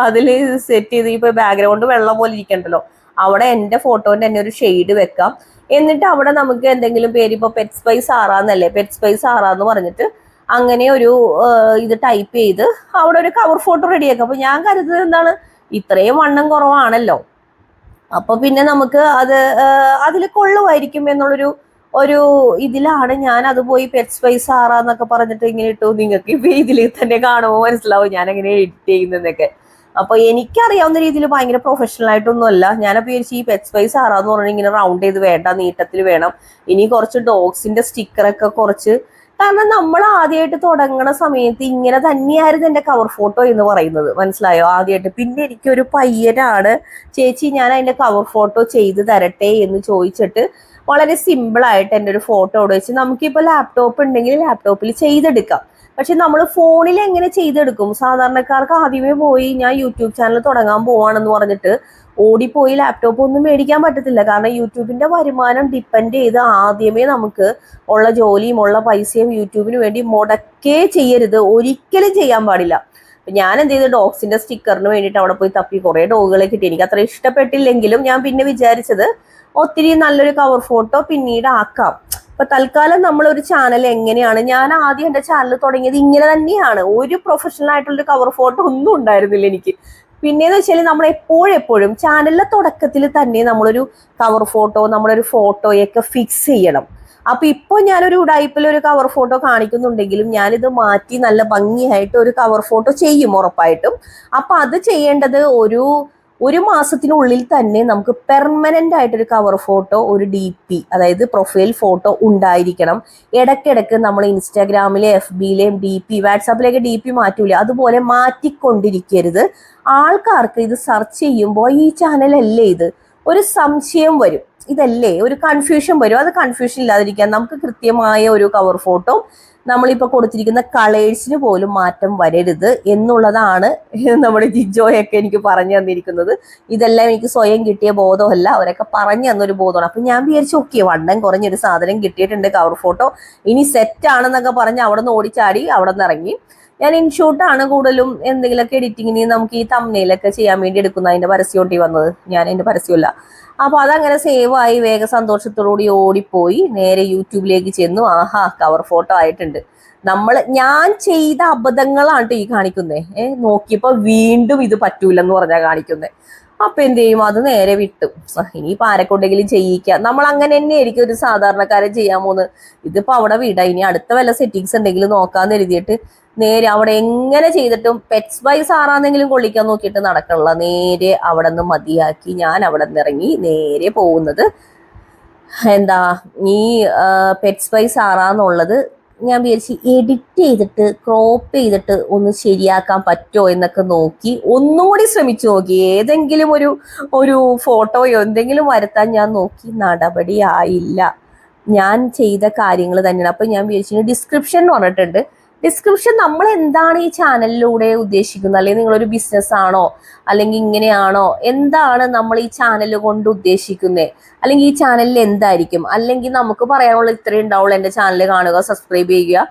A: അതിൽ സെറ്റ് ചെയ്ത് ഇപ്പൊ ബാക്ക്ഗ്രൗണ്ട് വെള്ളം പോലെ ഇരിക്കണ്ടല്ലോ. അവിടെ എന്റെ ഫോട്ടോന്റെ തന്നെ ഒരു ഷെയ്ഡ് വെക്കാം. എന്നിട്ട് അവിടെ നമുക്ക് എന്തെങ്കിലും പേര് ഇപ്പോൾ പെറ്റ് സ്പൈസ് ആറാന്നല്ലേ പെറ്റ് സ്പൈസ് ആറാന്ന് പറഞ്ഞിട്ട് അങ്ങനെ ഒരു ഇത് ടൈപ്പ് ചെയ്ത് അവിടെ ഒരു കവർ ഫോട്ടോ റെഡിയാക്കാം അപ്പോൾ ഞാൻ കരുതുന്നത് എന്താണ്? ഇത്രയും വണ്ണം കുറവാണല്ലോ. അപ്പോൾ പിന്നെ നമുക്ക് അത് അതിൽ കൊള്ളുമായിരിക്കും എന്നുള്ളൊരു ഒരു ഇതിലാണ് ഞാൻ അത് പോയി പെറ്റ് സ്പൈസ് ആറാന്നൊക്കെ പറഞ്ഞിട്ട് ഇങ്ങനെ ഇട്ടു. നിങ്ങൾക്ക് ഇതിൽ തന്നെ കാണുമോ മനസ്സിലാവും ഞാൻ എങ്ങനെ എഡിറ്റ് ചെയ്യുന്നതൊക്കെ അപ്പൊ എനിക്കറിയാവുന്ന രീതിയിൽ ഭയങ്കര പ്രൊഫഷണൽ ആയിട്ടൊന്നും അല്ല ഞാനപ്പോ വിചാരിച്ചു ഈ പെറ്റ് സ്പൈസ് ആറാന്ന് പറഞ്ഞാൽ ഇങ്ങനെ റൗണ്ട് ചെയ്ത് വേണ്ട നീട്ടത്തിൽ വേണം. ഇനി കുറച്ച് ഡോഗ്സിന്റെ സ്റ്റിക്കറൊക്കെ കുറച്ച് കാരണം നമ്മൾ ആദ്യമായിട്ട് തുടങ്ങണ സമയത്ത് ഇങ്ങനെ തന്നെയായിരുന്നു എന്റെ കവർ ഫോട്ടോ എന്ന് പറയുന്നത്. മനസ്സിലായോ? ആദ്യമായിട്ട് പിന്നെ എനിക്കൊരു പയ്യനാണ്. ചേച്ചി ഞാൻ അതിന്റെ കവർ ഫോട്ടോ ചെയ്ത് തരട്ടെ എന്ന് ചോദിച്ചിട്ട് വളരെ സിമ്പിൾ ആയിട്ട് എന്റെ ഒരു ഫോട്ടോ അവിടെ വെച്ച് നമുക്കിപ്പോൾ ലാപ്ടോപ്പ് ഉണ്ടെങ്കിൽ ലാപ്ടോപ്പിൽ ചെയ്തെടുക്കാം. പക്ഷെ നമ്മൾ ഫോണിൽ എങ്ങനെ ചെയ്തെടുക്കും? സാധാരണക്കാർക്ക് ആദ്യമേ പോയി ഞാൻ യൂട്യൂബ് ചാനൽ തുടങ്ങാൻ പോവാണെന്ന് പറഞ്ഞിട്ട് ഓടിപ്പോയി ലാപ്ടോപ്പ് ഒന്നും മേടിക്കാൻ പറ്റത്തില്ല. കാരണം യൂട്യൂബിന്റെ വരുമാനം ഡിപ്പെൻഡ് ചെയ്ത് ആദ്യമേ നമുക്ക് ഉള്ള ജോലിയും ഉള്ള പൈസയും യൂട്യൂബിന് വേണ്ടി മുടക്കേ ചെയ്യരുത്. ഒരിക്കലും ചെയ്യാൻ പാടില്ല. ഞാൻ എന്ത് ചെയ്തു? ഡോഗ്സിന്റെ സ്റ്റിക്കറിന് വേണ്ടിയിട്ട് അവിടെ പോയി തപ്പി. കുറേ ഡോഗുകളെ കിട്ടി. എനിക്ക് അത്ര ഇഷ്ടപ്പെട്ടില്ലെങ്കിലും ഞാൻ പിന്നെ വിചാരിച്ചത് ഒത്തിരി നല്ലൊരു കവർ ഫോട്ടോ പിന്നീട് ആക്കാം. ഇപ്പൊ തൽക്കാലം നമ്മളൊരു ചാനൽ എങ്ങനെയാണ്? ഞാൻ ആദ്യം എന്റെ ചാനൽ തുടങ്ങിയത് ഇങ്ങനെ തന്നെയാണ്. ഒരു പ്രൊഫഷണൽ ആയിട്ടുള്ള കവർ ഫോട്ടോ ഒന്നും ഉണ്ടായിരുന്നില്ല എനിക്ക്. പിന്നെന്ന് വെച്ചാൽ നമ്മൾ എപ്പോഴും എപ്പോഴും ചാനലിലെ തുടക്കത്തിൽ തന്നെ നമ്മളൊരു കവർ ഫോട്ടോ നമ്മളൊരു ഫോട്ടോയൊക്കെ ഫിക്സ് ചെയ്യണം. അപ്പൊ ഇപ്പൊ ഞാനൊരു ഉടായ്പിൽ ഒരു കവർ ഫോട്ടോ കാണിക്കുന്നുണ്ടെങ്കിലും ഞാനിത് മാറ്റി നല്ല ഭംഗിയായിട്ട് ഒരു കവർ ഫോട്ടോ ചെയ്യും ഉറപ്പായിട്ടും. അപ്പൊ അത് ചെയ്യേണ്ടത് ഒരു ഒരു മാസത്തിനുള്ളിൽ തന്നെ നമുക്ക് പെർമനന്റ് ആയിട്ടൊരു കവർ ഫോട്ടോ ഒരു ഡി പി അതായത് പ്രൊഫൈൽ ഫോട്ടോ ഉണ്ടായിരിക്കണം. ഇടയ്ക്കിടയ്ക്ക് നമ്മൾ ഇൻസ്റ്റാഗ്രാമിലെ എഫ് ബിയിലെയും ഡി പി വാട്സാപ്പിലേക്ക് ഡി പി മാറ്റൂല. അതുപോലെ മാറ്റിക്കൊണ്ടിരിക്കരുത്. ആൾക്കാർക്ക് ഇത് സെർച്ച് ചെയ്യുമ്പോൾ ഈ ചാനലല്ലേ ഇത്? ഒരു സംശയം വരും. ഇതല്ലേ? ഒരു കൺഫ്യൂഷൻ വരും. അത് കൺഫ്യൂഷൻ ഇല്ലാതിരിക്കാൻ നമുക്ക് കൃത്യമായ ഒരു കവർ ഫോട്ടോ നമ്മളിപ്പോൾ കൊടുത്തിരിക്കുന്ന കളേഴ്സിന് പോലും മാറ്റം വരരുത് എന്നുള്ളതാണ് നമ്മുടെ ജിജോയൊക്കെ എനിക്ക് പറഞ്ഞു തന്നിരിക്കുന്നത്. ഇതെല്ലാം എനിക്ക് സ്വയം കിട്ടിയ ബോധമല്ല. അവരൊക്കെ പറഞ്ഞു തന്നൊരു ബോധമാണ്. അപ്പം ഞാൻ വിചാരിച്ചു ഓക്കെ വണ്ണം കുറഞ്ഞൊരു സാധനം കിട്ടിയിട്ടുണ്ട് കവർ ഫോട്ടോ ഇനി സെറ്റ് ആണെന്നൊക്കെ പറഞ്ഞ് അവിടെ നിന്ന് ഓടിച്ചാടി അവിടെ നിന്ന് ഇറങ്ങി. ഞാൻ ഇൻഷൂട്ടാണ് കൂടുതലും എന്തെങ്കിലുമൊക്കെ എഡിറ്റിങ്ങിന് നമുക്ക് ഈ തമ്മനയിലൊക്കെ ചെയ്യാൻ വേണ്ടി എടുക്കുന്ന അതിന്റെ പരസ്യോട്ടി വന്നത്. ഞാൻ അതിന്റെ പരസ്യമല്ല അപ്പൊ അതങ്ങനെ സേവ് ആയി വേഗ സന്തോഷത്തോടുകൂടി ഓടിപ്പോയി. നേരെ യൂട്യൂബിലേക്ക് ചെന്നു. ആഹാ കവർ ഫോട്ടോ ആയിട്ടുണ്ട്. നമ്മൾ ഞാൻ ചെയ്ത അബദ്ധങ്ങളാണ് ഈ കാണിക്കുന്നത് ഏഹ് നോക്കിയപ്പോ വീണ്ടും ഇത് പറ്റൂലെന്ന് പറഞ്ഞാ കാണിക്കുന്നേ. അപ്പൊ എന്ത് ചെയ്യും? അത് നേരെ വിട്ടു. ഇനിയിപ്പൊ ആരെക്കൊണ്ടെങ്കിലും ചെയ്യിക്കാം. നമ്മൾ അങ്ങനെ തന്നെ ആയിരിക്കും ഒരു സാധാരണക്കാരൻ ചെയ്യാൻ പോകുന്നത്. ഇതിപ്പോ അവിടെ വിട. ഇനി അടുത്ത വല്ല സെറ്റിങ്സ് ഉണ്ടെങ്കിലും നോക്കാന്ന് എഴുതിയിട്ട് നേരെ അവിടെ എങ്ങനെ ചെയ്തിട്ടും പെറ്റ്സ് ബൈ സാറാന്നെങ്കിലും കൊള്ളിക്കാൻ നോക്കിയിട്ട് നടക്കണില്ല. നേരെ അവിടെ നിന്ന് മതിയാക്കി ഞാൻ അവിടെ നിന്ന് ഇറങ്ങി നേരെ പോകുന്നത് എന്താ? ഈ പെറ്റ്സ് ബൈ സാറാന്നുള്ളത് ഞാൻ വിചാരിച്ചു എഡിറ്റ് ചെയ്തിട്ട് ക്രോപ്പ് ചെയ്തിട്ട് ഒന്ന് ശരിയാക്കാൻ പറ്റുമോ എന്നൊക്കെ നോക്കി. ഒന്നും കൂടി ശ്രമിച്ചു നോക്കി. ഏതെങ്കിലും ഒരു ഒരു ഫോട്ടോയോ എന്തെങ്കിലും വരുത്താൻ ഞാൻ നോക്കി. നടപടിയായില്ല. ഞാൻ ചെയ്ത കാര്യങ്ങൾ തന്നെയാണ്. അപ്പം ഞാൻ വിചാരിച്ചു ഡിസ്ക്രിപ്ഷൻ പറഞ്ഞിട്ടുണ്ട്. ഡിസ്ക്രിപ്ഷൻ നമ്മൾ എന്താണ് ഈ ചാനലിലൂടെ ഉദ്ദേശിക്കുന്നത്? അല്ലെങ്കിൽ നിങ്ങളൊരു ബിസിനസ് ആണോ? അല്ലെങ്കിൽ ഇങ്ങനെയാണോ? എന്താണ് നമ്മൾ ഈ ചാനൽ കൊണ്ട് ഉദ്ദേശിക്കുന്നത് അല്ലെങ്കിൽ ഈ ചാനലിൽ എന്തായിരിക്കും? അല്ലെങ്കിൽ നമുക്ക് പറയാനുള്ള ഇത്രയും ഉണ്ടാവുള്ളൂ. എന്റെ ചാനൽ കാണുക സബ്സ്ക്രൈബ് ചെയ്യുക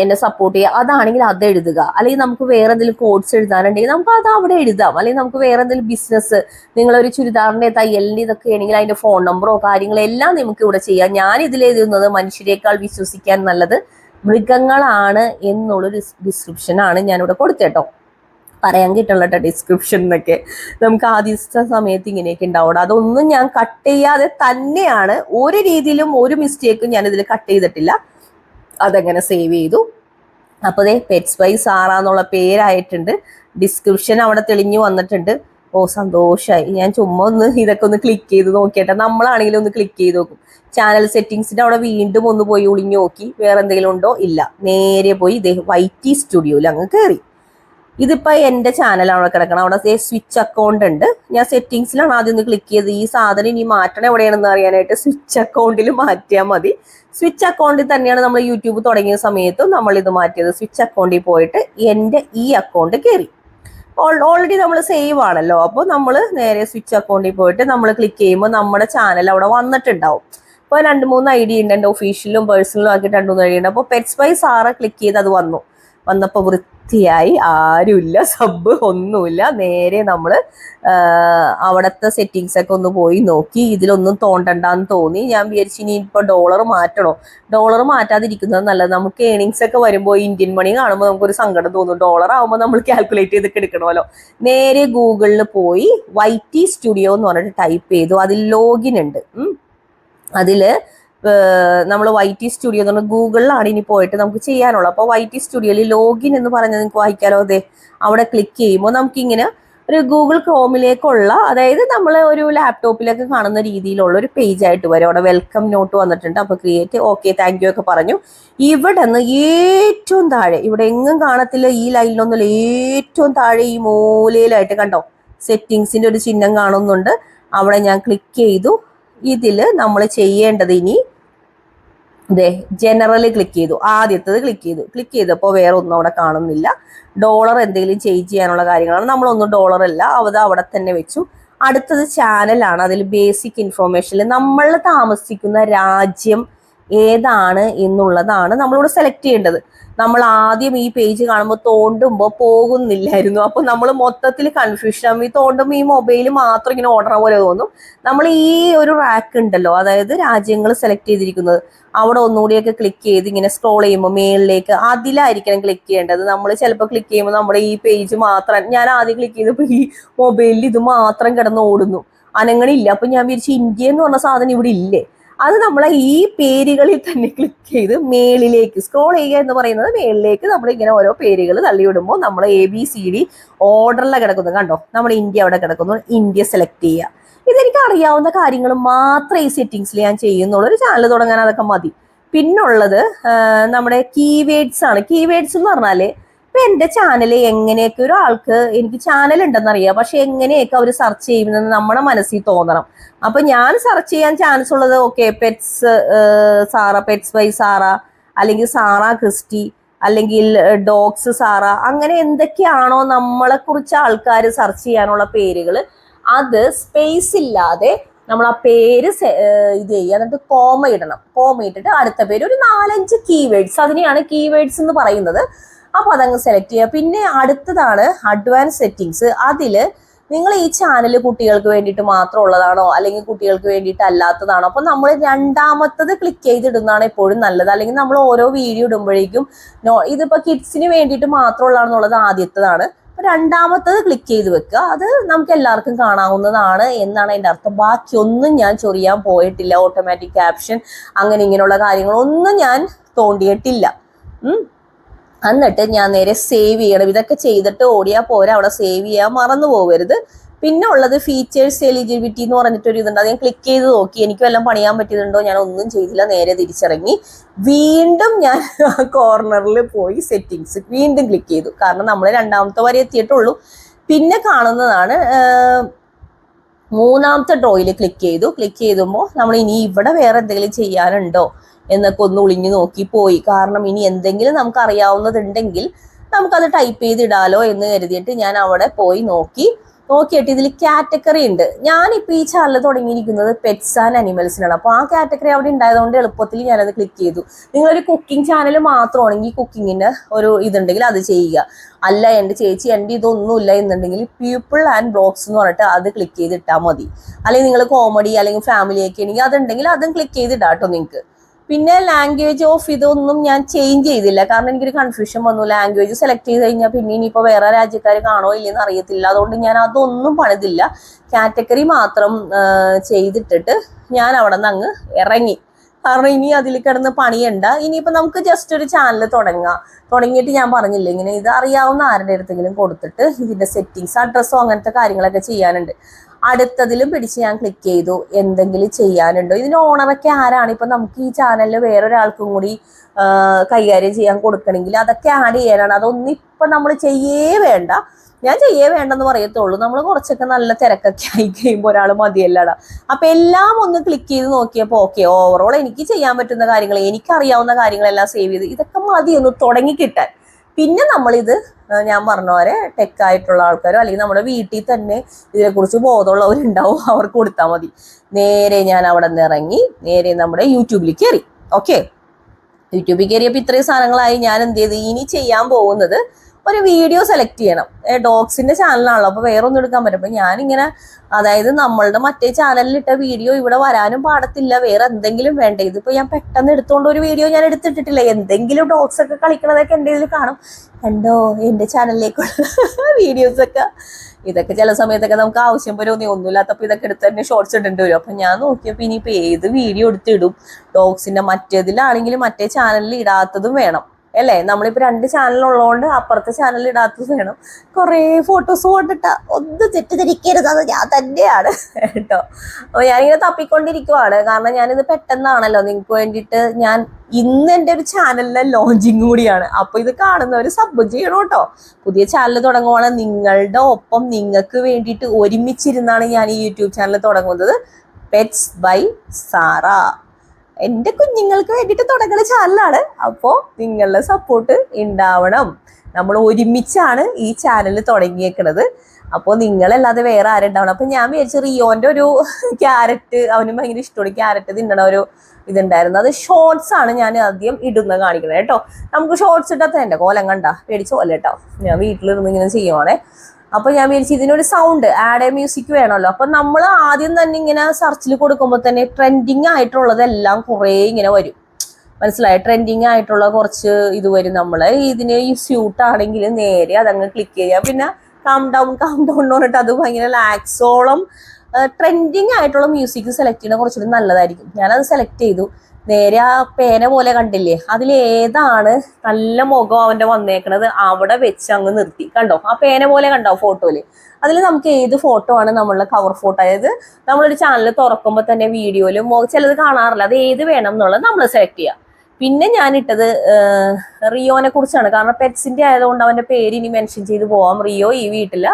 A: എന്നെ സപ്പോർട്ട് ചെയ്യുക. അതാണെങ്കിൽ അത് എഴുതുക. അല്ലെങ്കിൽ നമുക്ക് വേറെ എന്തെങ്കിലും കോഡ്സ് എഴുതാനുണ്ടെങ്കിൽ നമുക്ക് അത് അവിടെ എഴുതാം. അല്ലെങ്കിൽ നമുക്ക് വേറെ എന്തെങ്കിലും ബിസിനസ് നിങ്ങളൊരു ചുരിദാറിന്റെ തയ്യലിന്റെ ഇതൊക്കെ ആണെങ്കിൽ അതിന്റെ ഫോൺ നമ്പറോ കാര്യങ്ങളോ എല്ലാം നമുക്ക് ഇവിടെ ചെയ്യാം. ഞാൻ ഇതിൽ എഴുതുന്നത് മനുഷ്യരെക്കാൾ വിശ്വസിക്കാൻ നല്ലത് മൃഗങ്ങളാണ് എന്നുള്ളൊരു ഡിസ്ക്രിപ്ഷനാണ് ഞാനിവിടെ കൊടുത്തേട്ടോ. പറയാൻ കിട്ടുള്ള കേട്ടോ ഡിസ്ക്രിപ്ഷൻ എന്നൊക്കെ. നമുക്ക് ആദ്യത്തെ സമയത്ത് ഇങ്ങനെയൊക്കെ ഉണ്ടാവണം അതൊന്നും ഞാൻ കട്ട് ചെയ്യാതെ തന്നെയാണ് ഒരു രീതിയിലും ഒരു മിസ്റ്റേക്കും ഞാൻ ഇതിൽ കട്ട് ചെയ്തിട്ടില്ല. അതങ്ങനെ സേവ് ചെയ്തു. അപ്പോൾ ദേ പെറ്റ്സ് ബൈ സാറ എന്നുള്ള പേരായിട്ടുണ്ട്. ഡിസ്ക്രിപ്ഷൻ അവിടെ തെളിഞ്ഞു വന്നിട്ടുണ്ട്. ഓ സന്തോഷമായി ഞാൻ ചുമ്മാ ഒന്ന് ഇതൊക്കെ ഒന്ന് ക്ലിക്ക് ചെയ്ത് നോക്കിയട്ടെ. നമ്മളാണെങ്കിലും ഒന്ന് ക്ലിക്ക് ചെയ്ത് നോക്കും. ചാനൽ സെറ്റിങ്സിന്റെ അവിടെ വീണ്ടും ഒന്ന് പോയി ഒളിഞ്ഞു നോക്കി. വേറെ എന്തെങ്കിലും ഉണ്ടോ? ഇല്ല. നേരെ പോയി ഇതേ വൈറ്റി സ്റ്റുഡിയോയിൽ അങ്ങ് കയറി ഇതിപ്പോ എന്റെ ചാനലാണ് അവിടെ കിടക്കണം. അവിടെ സ്വിച്ച് അക്കൗണ്ട് ഉണ്ട്. ഞാൻ സെറ്റിങ്സിലാണ് ആദ്യം ഒന്ന് ക്ലിക്ക് ചെയ്ത് ഈ സാധനം ഇനി മാറ്റണം എവിടെയാണെന്ന് അറിയാനായിട്ട് സ്വിച്ച് അക്കൗണ്ടിൽ മാറ്റിയാൽ മതി. സ്വിച്ച് അക്കൗണ്ടിൽ തന്നെയാണ് നമ്മൾ യൂട്യൂബ് തുടങ്ങിയ സമയത്തും നമ്മൾ ഇത് മാറ്റിയത് സ്വിച്ച് അക്കൗണ്ടിൽ പോയിട്ട് എന്റെ ഈ അക്കൗണ്ട് കയറി ഓൾറെഡി നമ്മൾ സേവ് ആണല്ലോ. അപ്പോൾ നമ്മൾ നേരെ സ്വിച്ച് അക്കൗണ്ടിൽ പോയിട്ട് നമ്മൾ ക്ലിക്ക് ചെയ്യുമ്പോൾ നമ്മുടെ ചാനൽ അവിടെ വന്നിട്ടുണ്ടാവും. ഇപ്പോൾ രണ്ട് മൂന്ന് ഐ ഡി ഉണ്ട്. എന്റെ ഒഫീഷ്യലും പേഴ്സണലും ആക്കിയിട്ട് രണ്ട് മൂന്ന് ഐ ഡി ഉണ്ട്. അപ്പോൾ പെറ്റ്സ് ബൈ സാറ് ക്ലിക്ക് ചെയ്ത് അത് വന്നു. വന്നപ്പോൾ വൃത്തിയായി ആരുമില്ല സബ് ഒന്നുമില്ല. നേരെ നമ്മൾ അവിടുത്തെ സെറ്റിങ്സ് ഒക്കെ ഒന്ന് പോയി നോക്കി. ഇതിലൊന്നും തോണ്ടണ്ടെന്ന് തോന്നി. ഞാൻ വിചാരിച്ചു ഇനി ഇപ്പോൾ ഡോളർ മാറ്റണോ? ഡോളർ മാറ്റാതിരിക്കുന്നത് നല്ലത്. നമുക്ക് ഏണിങ്സ് ഒക്കെ വരുമ്പോൾ ഇന്ത്യൻ മണി കാണുമ്പോൾ നമുക്കൊരു സങ്കടം തോന്നും. ഡോളർ ആകുമ്പോൾ നമ്മൾ കാൽക്കുലേറ്റ് ചെയ്തൊക്കെ എടുക്കണമല്ലോ. നേരെ ഗൂഗിളിൽ പോയി വൈറ്റി സ്റ്റുഡിയോ എന്ന് പറഞ്ഞിട്ട് ടൈപ്പ് ചെയ്തു. അതിൽ ലോഗിൻ ഉണ്ട്. ഉം. നമ്മൾ വൈറ്റി സ്റ്റുഡിയോ എന്ന് പറഞ്ഞാൽ ഗൂഗിളിലാണ് ഇനി പോയിട്ട് നമുക്ക് ചെയ്യാനുള്ളത്. അപ്പോൾ വൈറ്റി സ്റ്റുഡിയോയിൽ ലോഗിൻ എന്ന് പറഞ്ഞത് നിങ്ങൾക്ക് വായിക്കാലോ അതെ അവിടെ ക്ലിക്ക് ചെയ്യുമ്പോൾ നമുക്കിങ്ങനെ ഒരു ഗൂഗിൾ ക്രോമിലേക്കുള്ള അതായത് നമ്മൾ ഒരു ലാപ്ടോപ്പിലൊക്കെ കാണുന്ന രീതിയിലുള്ള ഒരു പേജ് ആയിട്ട് വരും. അവിടെ വെൽക്കം നോട്ട് വന്നിട്ടുണ്ട്. അപ്പോൾ ക്രിയേറ്റ് ഓക്കെ താങ്ക് യു ഒക്കെ പറഞ്ഞു. ഇവിടെ നിന്ന് ഏറ്റവും താഴെ ഇവിടെ എങ്ങും കാണത്തില്ല ഈ ലൈനിലൊന്നുമില്ല ഏറ്റവും താഴെ ഈ മൂലയിലായിട്ട് കണ്ടോ? സെറ്റിങ്സിന്റെ ഒരു ചിഹ്നം കാണുന്നുണ്ട്. അവിടെ ഞാൻ ക്ലിക്ക് ചെയ്തു. ഇതിൽ നമ്മൾ ചെയ്യേണ്ടത് ഇനി ഇതേ ജനറൽ ക്ലിക്ക് ചെയ്തു. ആദ്യത്തത് ക്ലിക്ക് ചെയ്തു. ക്ലിക്ക് ചെയ്തപ്പോൾ വേറെ ഒന്നും അവിടെ കാണുന്നില്ല. ഡോളർ എന്തെങ്കിലും ചേഞ്ച് ചെയ്യാനുള്ള കാര്യങ്ങളാണ്. നമ്മളൊന്നും ഡോളർ അല്ല. അത് അവിടെ തന്നെ വെച്ചു. അടുത്തത് ചാനലാണ് അതിൽ ബേസിക് ഇൻഫോർമേഷനിൽ നമ്മൾ താമസിക്കുന്ന രാജ്യം ഏതാണ് എന്നുള്ളതാണ് നമ്മളിവിടെ സെലക്ട് ചെയ്യേണ്ടത്. നമ്മൾ ആദ്യം ഈ പേജ് കാണുമ്പോൾ തോണ്ടുമ്പോൾ പോകുന്നില്ലായിരുന്നു. അപ്പോൾ നമ്മൾ മൊത്തത്തിൽ കൺഫ്യൂഷൻ ഈ തോണ്ടുമ്പോൾ ഈ മൊബൈൽ മാത്രം ഇങ്ങനെ ഓർഡർ പോലെ തോന്നും. നമ്മൾ ഈ ഒരു റാക്ക് ഉണ്ടല്ലോ അതായത് രാജ്യങ്ങൾ സെലക്ട് ചെയ്തിരിക്കുന്നത്. അവിടെ ഒന്നുകൂടിയൊക്കെ ക്ലിക്ക് ചെയ്ത് ഇങ്ങനെ സ്ക്രോൾ ചെയ്യുമ്പോൾ മേളിലേക്ക് അതിലായിരിക്കണം ക്ലിക്ക് ചെയ്യേണ്ടത്. നമ്മൾ ചിലപ്പോൾ ക്ലിക്ക് ചെയ്യുമ്പോൾ നമ്മുടെ ഈ പേജ് മാത്രം ഞാൻ ആദ്യം ക്ലിക്ക് ചെയ്തപ്പോൾ ഈ മൊബൈലിൽ ഇത് മാത്രം കിടന്ന് ഓടുന്നു. അനങ്ങളില്ല അപ്പൊ ഞാൻ വിചാരിച്ചു ഇന്ത്യ എന്ന് പറഞ്ഞ സാധനം ഇവിടെ ഇല്ലേ? അത് നമ്മൾ ഈ പേരുകളിൽ തന്നെ ക്ലിക്ക് ചെയ്ത് മേളിലേക്ക് സ്ക്രോൾ ചെയ്യുക എന്ന് പറയുന്നത് മേളിലേക്ക് നമ്മൾ ഇങ്ങനെ ഓരോ പേരുകൾ തള്ളിവിടുമ്പോൾ നമ്മൾ എ ബി സി ഡി ഓർഡറിലാണ് കിടക്കുന്നത്. കണ്ടോ? നമ്മൾ ഇന്ത്യ അവിടെ കിടക്കുന്നു. ഇന്ത്യ സെലക്ട് ചെയ്യുക. ഇതെനിക്ക് അറിയാവുന്ന കാര്യങ്ങൾ മാത്രമേ ഈ സെറ്റിങ്സിൽ ഞാൻ ചെയ്യുന്നുള്ളൂ. ഒരു ചാനൽ തുടങ്ങാൻ അതൊക്കെ മതി. പിന്നുള്ളത് നമ്മുടെ കീവേഡ്സ് ആണ്. കീവേഡ്സ് എന്ന് പറഞ്ഞാൽ ഇപ്പൊ എന്റെ ചാനൽ എങ്ങനെയൊക്കെ ഒരാൾക്ക് എനിക്ക് ചാനൽ ഉണ്ടെന്നറിയാം പക്ഷെ എങ്ങനെയൊക്കെ അവർ സെർച്ച് ചെയ്യുന്നത് നമ്മുടെ മനസ്സിൽ തോന്നണം. അപ്പൊ ഞാൻ സെർച്ച് ചെയ്യാൻ ചാൻസ് ഉള്ളത് okay pets Sara pets by Sara അല്ലെങ്കിൽ സാറ ക്രിസ്റ്റി അല്ലെങ്കിൽ ഡോഗ്സ് സാറ അങ്ങനെ എന്തൊക്കെയാണോ നമ്മളെ കുറിച്ച് ആൾക്കാർ സെർച്ച് ചെയ്യാനുള്ള പേരുകൾ അത് സ്പേസ് ഇല്ലാതെ നമ്മൾ ആ പേര് ഇത് ചെയ്യുക. എന്നിട്ട് കോമ ഇടണം. കോമ ഇട്ടിട്ട് അടുത്ത പേര് ഒരു നാലഞ്ച് കീവേഡ്സ് അതിനെയാണ് കീവേഡ്സ് എന്ന് പറയുന്നത്. അപ്പോൾ അതങ്ങ് സെലക്ട് ചെയ്യുക. പിന്നെ അടുത്തതാണ് അഡ്വാൻസ് സെറ്റിങ്സ് അതിൽ നിങ്ങൾ ഈ ചാനൽ കുട്ടികൾക്ക് വേണ്ടിയിട്ട് മാത്രം ഉള്ളതാണോ? അല്ലെങ്കിൽ കുട്ടികൾക്ക് വേണ്ടിയിട്ട് അല്ലാത്തതാണോ? അപ്പോൾ നമ്മൾ രണ്ടാമത്തത് ക്ലിക്ക് ചെയ്തിടുന്നതാണ് എപ്പോഴും നല്ലത്. അല്ലെങ്കിൽ നമ്മൾ ഓരോ വീഡിയോ ഇടുമ്പോഴേക്കും നോ ഇതിപ്പോൾ കിഡ്സിന് വേണ്ടിയിട്ട് മാത്രമുള്ളതാണെന്നുള്ളത് ആദ്യത്തതാണ്. അപ്പോൾ രണ്ടാമത്തത് ക്ലിക്ക് ചെയ്ത് വെക്കുക. അത് നമുക്ക് എല്ലാവർക്കും കാണാവുന്നതാണ് എന്നാണ് അതിന്റെ അർത്ഥം. ബാക്കിയൊന്നും ഞാൻ ചൊറിയാൻ പോയിട്ടില്ല. ഓട്ടോമാറ്റിക് ക്യാപ്ഷൻ അങ്ങനെ ഇങ്ങനെയുള്ള കാര്യങ്ങളൊന്നും ഞാൻ തോണ്ടിയിട്ടില്ല. എന്നിട്ട് ഞാൻ നേരെ സേവ് ചെയ്യണം. ഇതൊക്കെ ചെയ്തിട്ട് ഓടിയാൽ പോരാ അവിടെ സേവ് ചെയ്യാൻ മറന്നു പോകരുത് പിന്നെ ഉള്ളത് ഫീച്ചേഴ്സ് എലിജിബിലിറ്റി എന്ന് പറഞ്ഞിട്ടൊരു ഇതുണ്ട്. അത് ഞാൻ ക്ലിക്ക് ചെയ്ത് നോക്കി. എനിക്ക് വല്ലതും പണിയാൻ പറ്റിയതുണ്ടോ? ഞാൻ ഒന്നും ചെയ്തില്ല. നേരെ തിരിച്ചിറങ്ങി. വീണ്ടും ഞാൻ കോർണറിൽ പോയി സെറ്റിങ്സ് വീണ്ടും ക്ലിക്ക് ചെയ്തു. കാരണം നമ്മൾ രണ്ടാമത്തെ വരെ എത്തിയിട്ടുള്ളൂ. പിന്നെ കാണുന്നതാണ് മൂന്നാമത്തെ ഡ്രോയിൽ ക്ലിക്ക് ചെയ്തു. ക്ലിക്ക് ചെയ്തുമ്പോൾ നമ്മൾ ഇനി ഇവിടെ വേറെ എന്തെങ്കിലും ചെയ്യാനുണ്ടോ? എന്നൊക്കെ ഒന്ന് ഒളിഞ്ഞു നോക്കി പോയി. കാരണം ഇനി എന്തെങ്കിലും നമുക്ക് അറിയാവുന്നതുണ്ടെങ്കിൽ നമുക്കത് ടൈപ്പ് ചെയ്തിടാലോ എന്ന് കരുതിയിട്ട് ഞാൻ അവിടെ പോയി നോക്കി. നോക്കിയിട്ട് ഇതിൽ കാറ്റഗറി ഉണ്ട്. ഞാനിപ്പോൾ ഈ ചാനൽ തുടങ്ങിയിരിക്കുന്നത് പെറ്റ്സ് ആൻഡ് അനിമൽസിനാണ് അപ്പോൾ ആ കാറ്റഗറി അവിടെ ഉണ്ടായതുകൊണ്ട് എളുപ്പത്തിൽ ഞാനത് ക്ലിക്ക് ചെയ്തു. നിങ്ങളൊരു കുക്കിംഗ് ചാനൽ മാത്രമാണെങ്കിൽ കുക്കിങ്ങിന്റെ ഒരു ഇതുണ്ടെങ്കിൽ അത് ചെയ്യുക. അല്ല എന്റെ ചേച്ചി എന്റെ ഇതൊന്നുമില്ല എന്നുണ്ടെങ്കിൽ പീപ്പിൾ ആൻഡ് ബ്ലോഗ്സ് എന്ന് പറഞ്ഞിട്ട് അത് ക്ലിക്ക് ചെയ്തിട്ടാൽ മതി. അല്ലെങ്കിൽ നിങ്ങൾ കോമഡി അല്ലെങ്കിൽ ഫാമിലിയൊക്കെ ആണെങ്കിൽ അതുണ്ടെങ്കിൽ അതും ക്ലിക്ക് ചെയ്തിടാം കേട്ടോ നിങ്ങൾക്ക്. പിന്നെ ലാംഗ്വേജ് ഓഫ് ഇതൊന്നും ഞാൻ ചേഞ്ച് ചെയ്തില്ല. കാരണം എനിക്കൊരു കൺഫ്യൂഷൻ വന്നു. ലാംഗ്വേജ് സെലക്ട് ചെയ്ത് കഴിഞ്ഞാൽ പിന്നെ ഇനിയിപ്പോൾ വേറെ രാജ്യക്കാർ കാണോ ഇല്ലെന്ന് അറിയത്തില്ല. അതുകൊണ്ട് ഞാൻ അതൊന്നും പണിതില്ല. കാറ്റഗറി മാത്രം ചെയ്തിട്ടിട്ട് ഞാൻ അവിടെ നിന്ന് അങ്ങ് ഇറങ്ങി. കാരണം ഇനി അതിൽ കിടന്ന് പണിയണ്ട. ഇനിയിപ്പോൾ നമുക്ക് ജസ്റ്റ് ഒരു ചാനൽ തുടങ്ങാം. തുടങ്ങിയിട്ട് ഞാൻ പറഞ്ഞില്ല ഇങ്ങനെ ഇത് അറിയാവുന്ന ആരുടെ അടുത്തെങ്കിലും കൊടുത്തിട്ട് ഇതിന്റെ സെറ്റിങ്സ് അഡ്രസ്സോ അങ്ങനത്തെ കാര്യങ്ങളൊക്കെ ചെയ്യാനുണ്ട്. അടുത്തതിലും പിടിച്ച് ഞാൻ ക്ലിക്ക് ചെയ്തു. എന്തെങ്കിലും ചെയ്യാനുണ്ടോ? ഇതിന് ഓണറൊക്കെ ആരാണ്? ഇപ്പൊ നമുക്ക് ഈ ചാനലിൽ വേറൊരാൾക്കും കൂടി കൈകാര്യം ചെയ്യാൻ കൊടുക്കണമെങ്കിൽ അതൊക്കെ ആഡ് ചെയ്യാനാണ്. അതൊന്നും ഇപ്പൊ നമ്മൾ ചെയ്യേ വേണ്ട. ഞാൻ ചെയ്യേ വേണ്ടെന്ന് പറയത്തുള്ളൂ. നമ്മൾ കുറച്ചൊക്കെ നല്ല തിരക്കൊക്കെ ആയി കഴിയുമ്പോൾ ഒരാൾ മതിയല്ലട. അപ്പൊ എല്ലാം ഒന്ന് ക്ലിക്ക് ചെയ്ത് നോക്കിയപ്പോൾ ഓക്കെ ഓവറോൾ എനിക്ക് ചെയ്യാൻ പറ്റുന്ന കാര്യങ്ങൾ എനിക്കറിയാവുന്ന കാര്യങ്ങളെല്ലാം സേവ് ചെയ്ത് ഇതൊക്കെ മതി ഒന്ന് തുടങ്ങി പിന്നെ നമ്മളിത് ഞാൻ പറഞ്ഞ പോലെ ടെക് ആയിട്ടുള്ള ആൾക്കാരോ അല്ലെങ്കിൽ നമ്മുടെ വീട്ടിൽ തന്നെ ഇതിനെക്കുറിച്ച് ബോധമുള്ളവരുണ്ടാവും അവർക്ക് കൊടുത്താൽ മതി. നേരെ ഞാൻ അവിടെ നിന്ന് ഇറങ്ങി നേരെ നമ്മുടെ യൂട്യൂബിൽ കയറി. ഓക്കെ യൂട്യൂബിൽ കയറിയപ്പോൾ ഇത്രയും സാധനങ്ങളായി. ഞാൻ എന്ത് ചെയ്ത്? ഇനി ചെയ്യാൻ പോകുന്നത് ഒരു വീഡിയോ സെലക്ട് ചെയ്യണം. ഡോഗ്സിന്റെ ചാനലാണല്ലോ അപ്പൊ വേറെ ഒന്നും എടുക്കാൻ പറ്റും അപ്പൊ ഞാനിങ്ങനെ അതായത് നമ്മളുടെ മറ്റേ ചാനലിൽ ഇട്ട വീഡിയോ ഇവിടെ വരാനും പാടത്തില്ല. വേറെ എന്തെങ്കിലും വേണ്ട? ഇതിപ്പോ ഞാൻ പെട്ടെന്ന് എടുത്തുകൊണ്ട് ഒരു വീഡിയോ ഞാൻ എടുത്തിട്ടിട്ടില്ല. എന്തെങ്കിലും ഡോഗ്സ് ഒക്കെ കളിക്കണതൊക്കെ എന്റെ ഇതിൽ കാണും. എന്തോ എന്റെ ചാനലിലേക്കുള്ള വീഡിയോസ് ഒക്കെ. ഇതൊക്കെ ചില സമയത്തൊക്കെ നമുക്ക് ആവശ്യം വരും ഒന്നുമില്ലാത്തപ്പോൾ ഇതൊക്കെ എടുത്ത് തന്നെ ഷോർട്സ് ഇടേണ്ടി വരും. അപ്പൊ ഞാൻ നോക്കിയപ്പോൾ ഇനിയിപ്പോൾ ഏത് വീഡിയോ എടുത്തിടും? ഡോഗ്സിന്റെ മറ്റേതിലാണെങ്കിലും മറ്റേ ചാനലിൽ ഇടാത്തതും വേണം. അല്ലേ? നമ്മളിപ്പോ രണ്ട് ചാനൽ ഉള്ളതുകൊണ്ട് അപ്പുറത്തെ ചാനൽ ഇടാത്തത് വേണം. കുറേ ഫോട്ടോസ് കൊണ്ടിട്ട. ഒന്ന് തെറ്റിദ്ധരിക്കരുത് അത് ഞാൻ തന്നെയാണ് കേട്ടോ. അപ്പൊ ഞാനിങ്ങനെ തപ്പിക്കൊണ്ടിരിക്കുവാണ്. കാരണം ഞാനിത് പെട്ടെന്നാണല്ലോ നിങ്ങൾക്ക് വേണ്ടിയിട്ട് ഞാൻ ഇന്ന് എന്റെ ഒരു ചാനലിലെ ലോഞ്ചിങ് കൂടിയാണ്. അപ്പോൾ ഇത് കാണുന്നവർ സബ് ചെയ്യണം കേട്ടോ. പുതിയ ചാനൽ തുടങ്ങുവാണ്. നിങ്ങളുടെ ഒപ്പം നിങ്ങൾക്ക് വേണ്ടിയിട്ട് ഒരുമിച്ചിരുന്നാണ് ഞാൻ ഈ യൂട്യൂബ് ചാനൽ തുടങ്ങുന്നത്. പെറ്റ്സ് ബൈ സാറ എന്റെ കുഞ്ഞുങ്ങൾക്ക് വേണ്ടിയിട്ട് തുടങ്ങുന്ന ചാനലാണ്. അപ്പോൾ നിങ്ങളുടെ സപ്പോർട്ട് ഉണ്ടാവണം നമ്മൾ ഒരുമിച്ചാണ് ഈ ചാനൽ തുടങ്ങിയേക്കുന്നത് അപ്പോൾ നിങ്ങളല്ലാതെ വേറെ ആരുണ്ടാവണം അപ്പോൾ ഞാൻ വിചാരിച്ചു റിയോന്റെ ഒരു ക്യാരറ്റ് അവന് ഭയങ്കര ഇഷ്ടമുള്ള ക്യാരറ്റ് തിന്നണ ഒരു ഇതുണ്ടായിരുന്നു. അത് ഷോർട്സ് ആണ് ഞാൻ ആദ്യം ഇടുന്നത് കാണിക്കുന്നത് കേട്ടോ. നമുക്ക് ഷോർട്സ് ഇട്ടാത്ത എന്റെ കോലം കണ്ട? പേടിച്ച പോലെ കേട്ടോ ഞാൻ വീട്ടിലിരുന്ന് ഇങ്ങനെ ചെയ്യുവാണേ. അപ്പൊ ഞാൻ വിചാരിച്ചു ഇതിനൊരു സൗണ്ട് ആഡ് മ്യൂസിക് വേണമല്ലോ. അപ്പൊ നമ്മൾ ആദ്യം തന്നെ ഇങ്ങനെ സെർച്ചിൽ കൊടുക്കുമ്പോൾ തന്നെ ട്രെൻഡിങ് ആയിട്ടുള്ളതെല്ലാം കുറേ ഇങ്ങനെ വരും. മനസ്സിലായി? ട്രെൻഡിങ് ആയിട്ടുള്ള കുറച്ച് ഇത് വരും നമ്മൾ ഇതിന് ഈ സ്യൂട്ട് ആണെങ്കിൽ നേരെ അതങ്ങ് ക്ലിക്ക് ചെയ്യാം പിന്നെ കാം ഡൗൺ കാം ഡൗൺ എന്ന് പറഞ്ഞിട്ട് അത് ഭയങ്കര ലാക്സോളം ട്രെൻഡിങ് ആയിട്ടുള്ള മ്യൂസിക് സെലക്ട് ചെയ്യുന്ന കുറച്ചുകൂടി നല്ലതായിരിക്കും. ഞാനത് സെലക്ട് ചെയ്തു. നേരെ ആ പേന പോലെ കണ്ടില്ലേ? അതിൽ ഏതാണ് നല്ല മുഖം അവന്റെ വന്നേക്കണത്? അവിടെ വെച്ച് അങ്ങ് നിർത്തി. കണ്ടോ? ആ പേന പോലെ കണ്ടോ ഫോട്ടോയിൽ? അതിൽ നമുക്ക് ഏത് ഫോട്ടോ ആണ് നമ്മളുടെ കവർ ഫോട്ടോ അതായത് നമ്മളൊരു ചാനൽ തുറക്കുമ്പോൾ തന്നെ വീഡിയോയിലും ചിലത് കാണാറില്ല. അത് ഏത് വേണം എന്നുള്ളത് നമ്മൾ സെലക്ട് ചെയ്യാം. പിന്നെ ഞാൻ ഇട്ടത് റിയോനെ കുറിച്ചാണ്. കാരണം പെറ്റ്സിന്റെ ആയതുകൊണ്ട് അവന്റെ പേര് ഇനി മെൻഷൻ ചെയ്ത് പോവാം. റിയോ ഈ വീട്ടിൽ.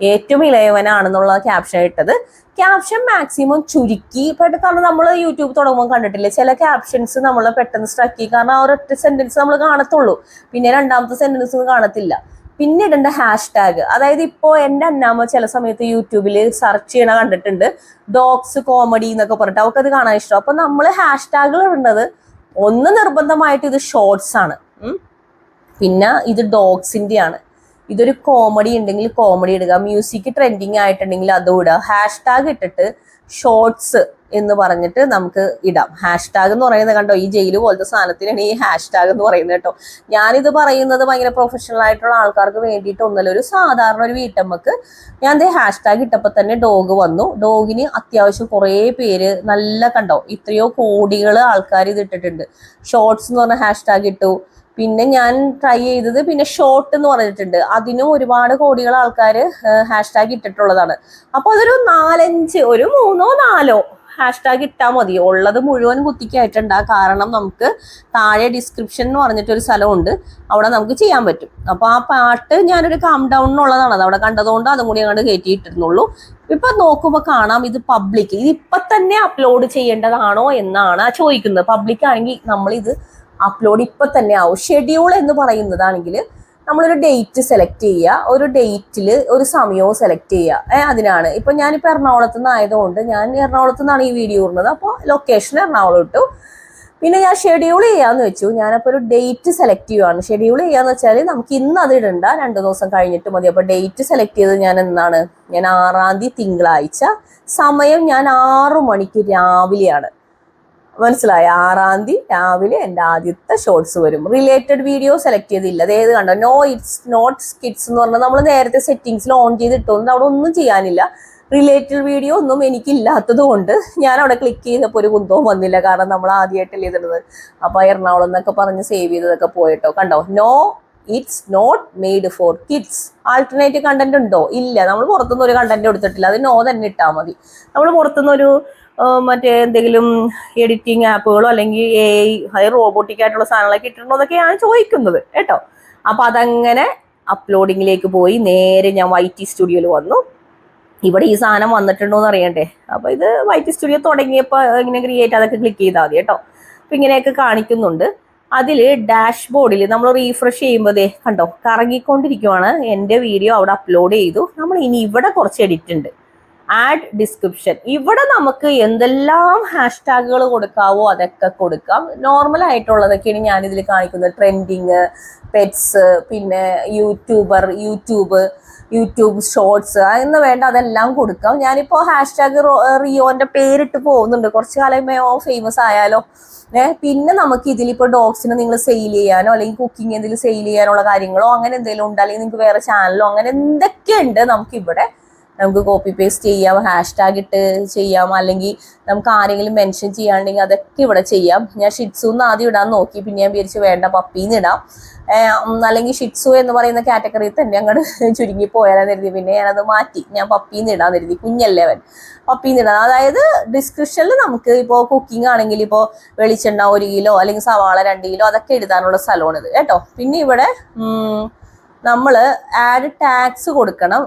A: ഏറ്റവും ഇളയവനാണെന്നുള്ള ക്യാപ്ഷൻ ഇട്ടത്. ക്യാപ്ഷൻ മാക്സിമം ചുരുക്കി. പെട്ടെന്ന് കാരണം നമ്മൾ യൂട്യൂബ് തുടങ്ങുമ്പോൾ കണ്ടിട്ടില്ല? ചില ക്യാപ്ഷൻസ് നമ്മൾ പെട്ടെന്ന് സ്ട്രക്ക് കാരണം ആ ഒരൊറ്റ സെന്റൻസ് നമ്മൾ കാണത്തുള്ളൂ. പിന്നെ രണ്ടാമത്തെ സെന്റൻസ് കാണത്തില്ല. പിന്നെ ഇടേണ്ട ഹാഷ് ടാഗ് അതായത് ഇപ്പോൾ എന്റെ അന്നാമ്മ ചില സമയത്ത് യൂട്യൂബിൽ സെർച്ച് ചെയ്യണ കണ്ടിട്ടുണ്ട്. ഡോഗ്സ് കോമഡി എന്നൊക്കെ പറഞ്ഞിട്ട്. അവർക്കത് കാണാൻ ഇഷ്ടം. അപ്പം നമ്മൾ ഹാഷ് ടാഗുകൾ ഇടേണ്ടത് ഒന്ന് നിർബന്ധമായിട്ട് ഇത് ഷോർട്സ് ആണ്. പിന്നെ ഇത് ഡോഗ്സിന്റെ ആണ് ഇതൊരു കോമഡി ഉണ്ടെങ്കിൽ കോമഡി ഇടുക. മ്യൂസിക് ട്രെൻഡിങ് ആയിട്ടുണ്ടെങ്കിൽ അതും ഇടുക. ഹാഷ്ടാഗ് ഇട്ടിട്ട് ഷോർട്സ് എന്ന് പറഞ്ഞിട്ട് നമുക്ക് ഇടാം. ഹാഷ്ടാഗ് എന്ന് പറയുന്നത് കണ്ടോ? ഈ ജയിൽ പോലത്തെ സാധനത്തിനാണ് ഈ ഹാഷ്ടാഗ് എന്ന് പറയുന്നത് കേട്ടോ. ഞാനിത് പറയുന്നത് ഭയങ്കര പ്രൊഫഷണൽ ആയിട്ടുള്ള ആൾക്കാർക്ക് വേണ്ടിയിട്ടൊന്നല്ല ഒരു സാധാരണ ഒരു വീട്ടമ്മക്ക് ഞാൻ ഇത് ഹാഷ്ടാഗ് ഇട്ടപ്പോൾ തന്നെ ഡോഗ് വന്നു. ഡോഗിന് അത്യാവശ്യം കുറേ പേര് നല്ല കണ്ടോ? ഇത്രയോ കോടികൾ ആൾക്കാർ ഇത് ഇട്ടിട്ടുണ്ട്. ഷോർട്സ് എന്ന് പറഞ്ഞ ഹാഷ്ടാഗ് ഇട്ടു. പിന്നെ ഞാൻ ട്രൈ ചെയ്തത് പിന്നെ ഷോർട്ട് എന്ന് പറഞ്ഞിട്ടുണ്ട്. അതിനും ഒരുപാട് കോടികൾ ആൾക്കാർ ഹാഷ്ടാഗ് ഇട്ടിട്ടുള്ളതാണ്. അപ്പോൾ അതൊരു നാലഞ്ച് ഒരു മൂന്നോ നാലോ ഹാഷ്ടാഗ് ഇട്ടാൽ മതി. ഉള്ളത് മുഴുവൻ കുത്തിക്കായിട്ടുണ്ട്. കാരണം നമുക്ക് താഴെ ഡിസ്ക്രിപ്ഷൻ എന്ന് പറഞ്ഞിട്ടൊരു സ്ഥലമുണ്ട്. അവിടെ നമുക്ക് ചെയ്യാൻ പറ്റും. അപ്പോൾ ആ പാട്ട് ഞാനൊരു കാം ഡൗണിനുള്ളതാണ് അത് അവിടെ കണ്ടതുകൊണ്ട് അതും കൂടി അങ്ങോട്ട് കയറ്റിയിട്ടിരുന്നുള്ളൂ ഇപ്പൊ നോക്കുമ്പോൾ കാണാം ഇത് പബ്ലിക് ഇത് ഇപ്പൊ തന്നെ അപ്ലോഡ് ചെയ്യേണ്ടതാണോ എന്നാണ് ചോദിക്കുന്നത്. പബ്ലിക് ആണെങ്കിൽ നമ്മൾ ഇത് അപ്ലോഡ് ഇപ്പൊ തന്നെ ആവും. ഷെഡ്യൂൾ എന്ന് പറയുന്നതാണെങ്കിൽ നമ്മളൊരു ഡേറ്റ് സെലക്ട് ചെയ്യുക ഒരു ഡേറ്റിൽ ഒരു സമയവും സെലക്ട് ചെയ്യുക. അതിനാണ്. ഇപ്പൊ ഞാനിപ്പോൾ എറണാകുളത്ത് നിന്ന് ആയതുകൊണ്ട് ഞാൻ എറണാകുളത്ത് നിന്നാണ് ഈ വീഡിയോ ഇടുന്നത്. അപ്പോൾ ലൊക്കേഷൻ എറണാകുളം ഇട്ടു. പിന്നെ ഞാൻ ഷെഡ്യൂൾ ചെയ്യാന്ന് വെച്ചു. ഞാനപ്പോൾ ഒരു ഡേറ്റ് സെലക്ട് ചെയ്യുവാണ്. ഷെഡ്യൂൾ ചെയ്യാന്ന് വെച്ചാൽ നമുക്ക് ഇന്ന് അത് ഇടണ്ട. രണ്ട് ദിവസം കഴിഞ്ഞിട്ട് മതി. അപ്പോൾ ഡേറ്റ് സെലക്ട് ചെയ്ത് ഞാൻ എന്നാണ് ഞാൻ ആറാം തീയതി തിങ്കളാഴ്ച. സമയം ഞാൻ ആറു മണിക്ക് രാവിലെയാണ്. മനസ്സിലായ. ആറാം തീയതി രാവിലെ എന്റെ ആദ്യത്തെ ഷോർട്സ് വരും. റിലേറ്റഡ് വീഡിയോ സെലക്ട് ചെയ്തില്ല. അത് ഏത് കണ്ടോ? നോ ഇറ്റ്സ് നോട്ട് സ്കിറ്റ്സ് എന്ന് പറഞ്ഞാൽ നമ്മൾ നേരത്തെ സെറ്റിങ്സിൽ ഓൺ ചെയ്തിട്ടൊന്നും അവിടെ ഒന്നും ചെയ്യാനില്ല. റിലേറ്റഡ് വീഡിയോ ഒന്നും എനിക്കില്ലാത്തത് കൊണ്ട് ഞാൻ അവിടെ ക്ലിക്ക് ചെയ്തപ്പോൾ ഒരു കുന്തവും വന്നില്ല. കാരണം നമ്മൾ ആദ്യമായിട്ടല്ലേ ഇതിടുന്നത് അപ്പോൾ എറണാകുളം എന്നൊക്കെ പറഞ്ഞ് സേവ് ചെയ്തതൊക്കെ പോയിട്ടോ. കണ്ടോ? No it's not made for kids alternative content ഉണ്ടോ? ഇല്ല. നമ്മൾ പുറത്തുനിന്ന് ഒരു കണ്ടന്റ് കൊടുത്തിട്ടില്ല അത് നോ തന്നെ ഇട്ടാൽ മതി. നമ്മൾ പുറത്തുനിന്ന് ഒരു മറ്റേ എന്തെങ്കിലും എഡിറ്റിംഗ് ആപ്പുകളോ അല്ലെങ്കിൽ എ ഐ റോബോട്ടിക് ആയിട്ടുള്ള സാധനങ്ങളൊക്കെ ഇട്ടിട്ടുണ്ടോ എന്നൊക്കെയാണ് ചോദിക്കുന്നത് കേട്ടോ. അപ്പൊ അതങ്ങനെ അപ്ലോഡിങ്ങിലേക്ക് പോയി. നേരെ ഞാൻ വൈ ടി സ്റ്റുഡിയോയിൽ വന്നു. ഇവിടെ ഈ സാധനം വന്നിട്ടുണ്ടോ എന്ന് അറിയണ്ടേ? അപ്പോൾ ഇത് വൈ ടി സ്റ്റുഡിയോ തുടങ്ങിയപ്പോൾ ഇങ്ങനെ ക്രിയേറ്റ് അതൊക്കെ ക്ലിക്ക് ചെയ്താൽ മതി കേട്ടോ. അപ്പൊ ഇങ്ങനെയൊക്കെ കാണിക്കുന്നുണ്ട്. അതിൽ ഡാഷ് ബോർഡിൽ നമ്മൾ റീഫ്രഷ് ചെയ്യുമ്പോഴേ കണ്ടോ കറങ്ങിക്കൊണ്ടിരിക്കുവാണ്. എന്റെ വീഡിയോ അവിടെ അപ്ലോഡ് ചെയ്തു. നമ്മൾ ഇനി ഇവിടെ കുറച്ച് എഡിറ്റ് ഉണ്ട്. ആഡ് ഡിസ്ക്രിപ്ഷൻ ഇവിടെ നമുക്ക് എന്തെല്ലാം ഹാഷ്ടാഗുകൾ കൊടുക്കാവോ അതൊക്കെ കൊടുക്കാം. നോർമൽ ആയിട്ടുള്ളതൊക്കെയാണ് ഞാൻ ഇതിൽ കാണിക്കുന്നത്. ട്രെൻഡിങ് പെറ്റ്സ് പിന്നെ യൂട്യൂബർ യൂട്യൂബ് യൂട്യൂബ് ഷോർട്സ് എന്ന് വേണ്ട അതെല്ലാം കൊടുക്കാം. ഞാനിപ്പോൾ ഹാഷ്ടാഗ് റിയോന്റെ പേരിട്ട് പോകുന്നുണ്ട്. കുറച്ച് കാലമേ ഫേമസ് ആയാലോ. ഏഹ് പിന്നെ നമുക്ക് ഇതിലിപ്പോൾ ഡോഗ്സിന് നിങ്ങൾ സെയിൽ ചെയ്യാനോ അല്ലെങ്കിൽ കുക്കിംഗ് എന്തെങ്കിലും സെയിൽ ചെയ്യാനുള്ള കാര്യങ്ങളോ അങ്ങനെ എന്തെങ്കിലും ഉണ്ട് അല്ലെങ്കിൽ നിങ്ങൾക്ക് വേറെ ചാനലോ അങ്ങനെ എന്തൊക്കെയുണ്ട് നമുക്ക് ഇവിടെ നമുക്ക് കോപ്പി പേസ്റ്റ് ചെയ്യാം ഹാഷ് ടാഗ് ഇട്ട് ചെയ്യാം അല്ലെങ്കിൽ നമുക്ക് ആരെങ്കിലും മെൻഷൻ ചെയ്യാണ്ടെങ്കിൽ അതൊക്കെ ഇവിടെ ചെയ്യാം. ഞാൻ ഷിറ്റ്സു എന്ന് ആദ്യം ഇടാൻ നോക്കി പിന്നെ ഞാൻ വിചാരിച്ചു വേണ്ട പപ്പീന്ന് ഇടാം. അല്ലെങ്കിൽ ഷിറ്റ്സു എന്ന് പറയുന്ന കാറ്റഗറിയിൽ തന്നെ അങ്ങോട്ട് ചുരുങ്ങി പോയാലെന്ന് കരുതി. പിന്നെ ഞാനത് മാറ്റി ഞാൻ പപ്പീന്ന് ഇടാൻ കരുതി കുഞ്ഞല്ലേ അവൻ പപ്പീന്ന് ഇടാം. അതായത് ഡിസ്ക്രിപ്ഷനിൽ നമുക്ക് ഇപ്പോൾ കുക്കിംഗ് ആണെങ്കിൽ ഇപ്പോൾ വെളിച്ചെണ്ണ ഒരു കിലോ അല്ലെങ്കിൽ സവാള രണ്ട് കിലോ അതൊക്കെ എഴുതാനുള്ള സ്ഥലമാണിത്. കേട്ടോ? പിന്നെ ഇവിടെ നമ്മൾ ആഡ് ടാഗ്സ് കൊടുക്കണം.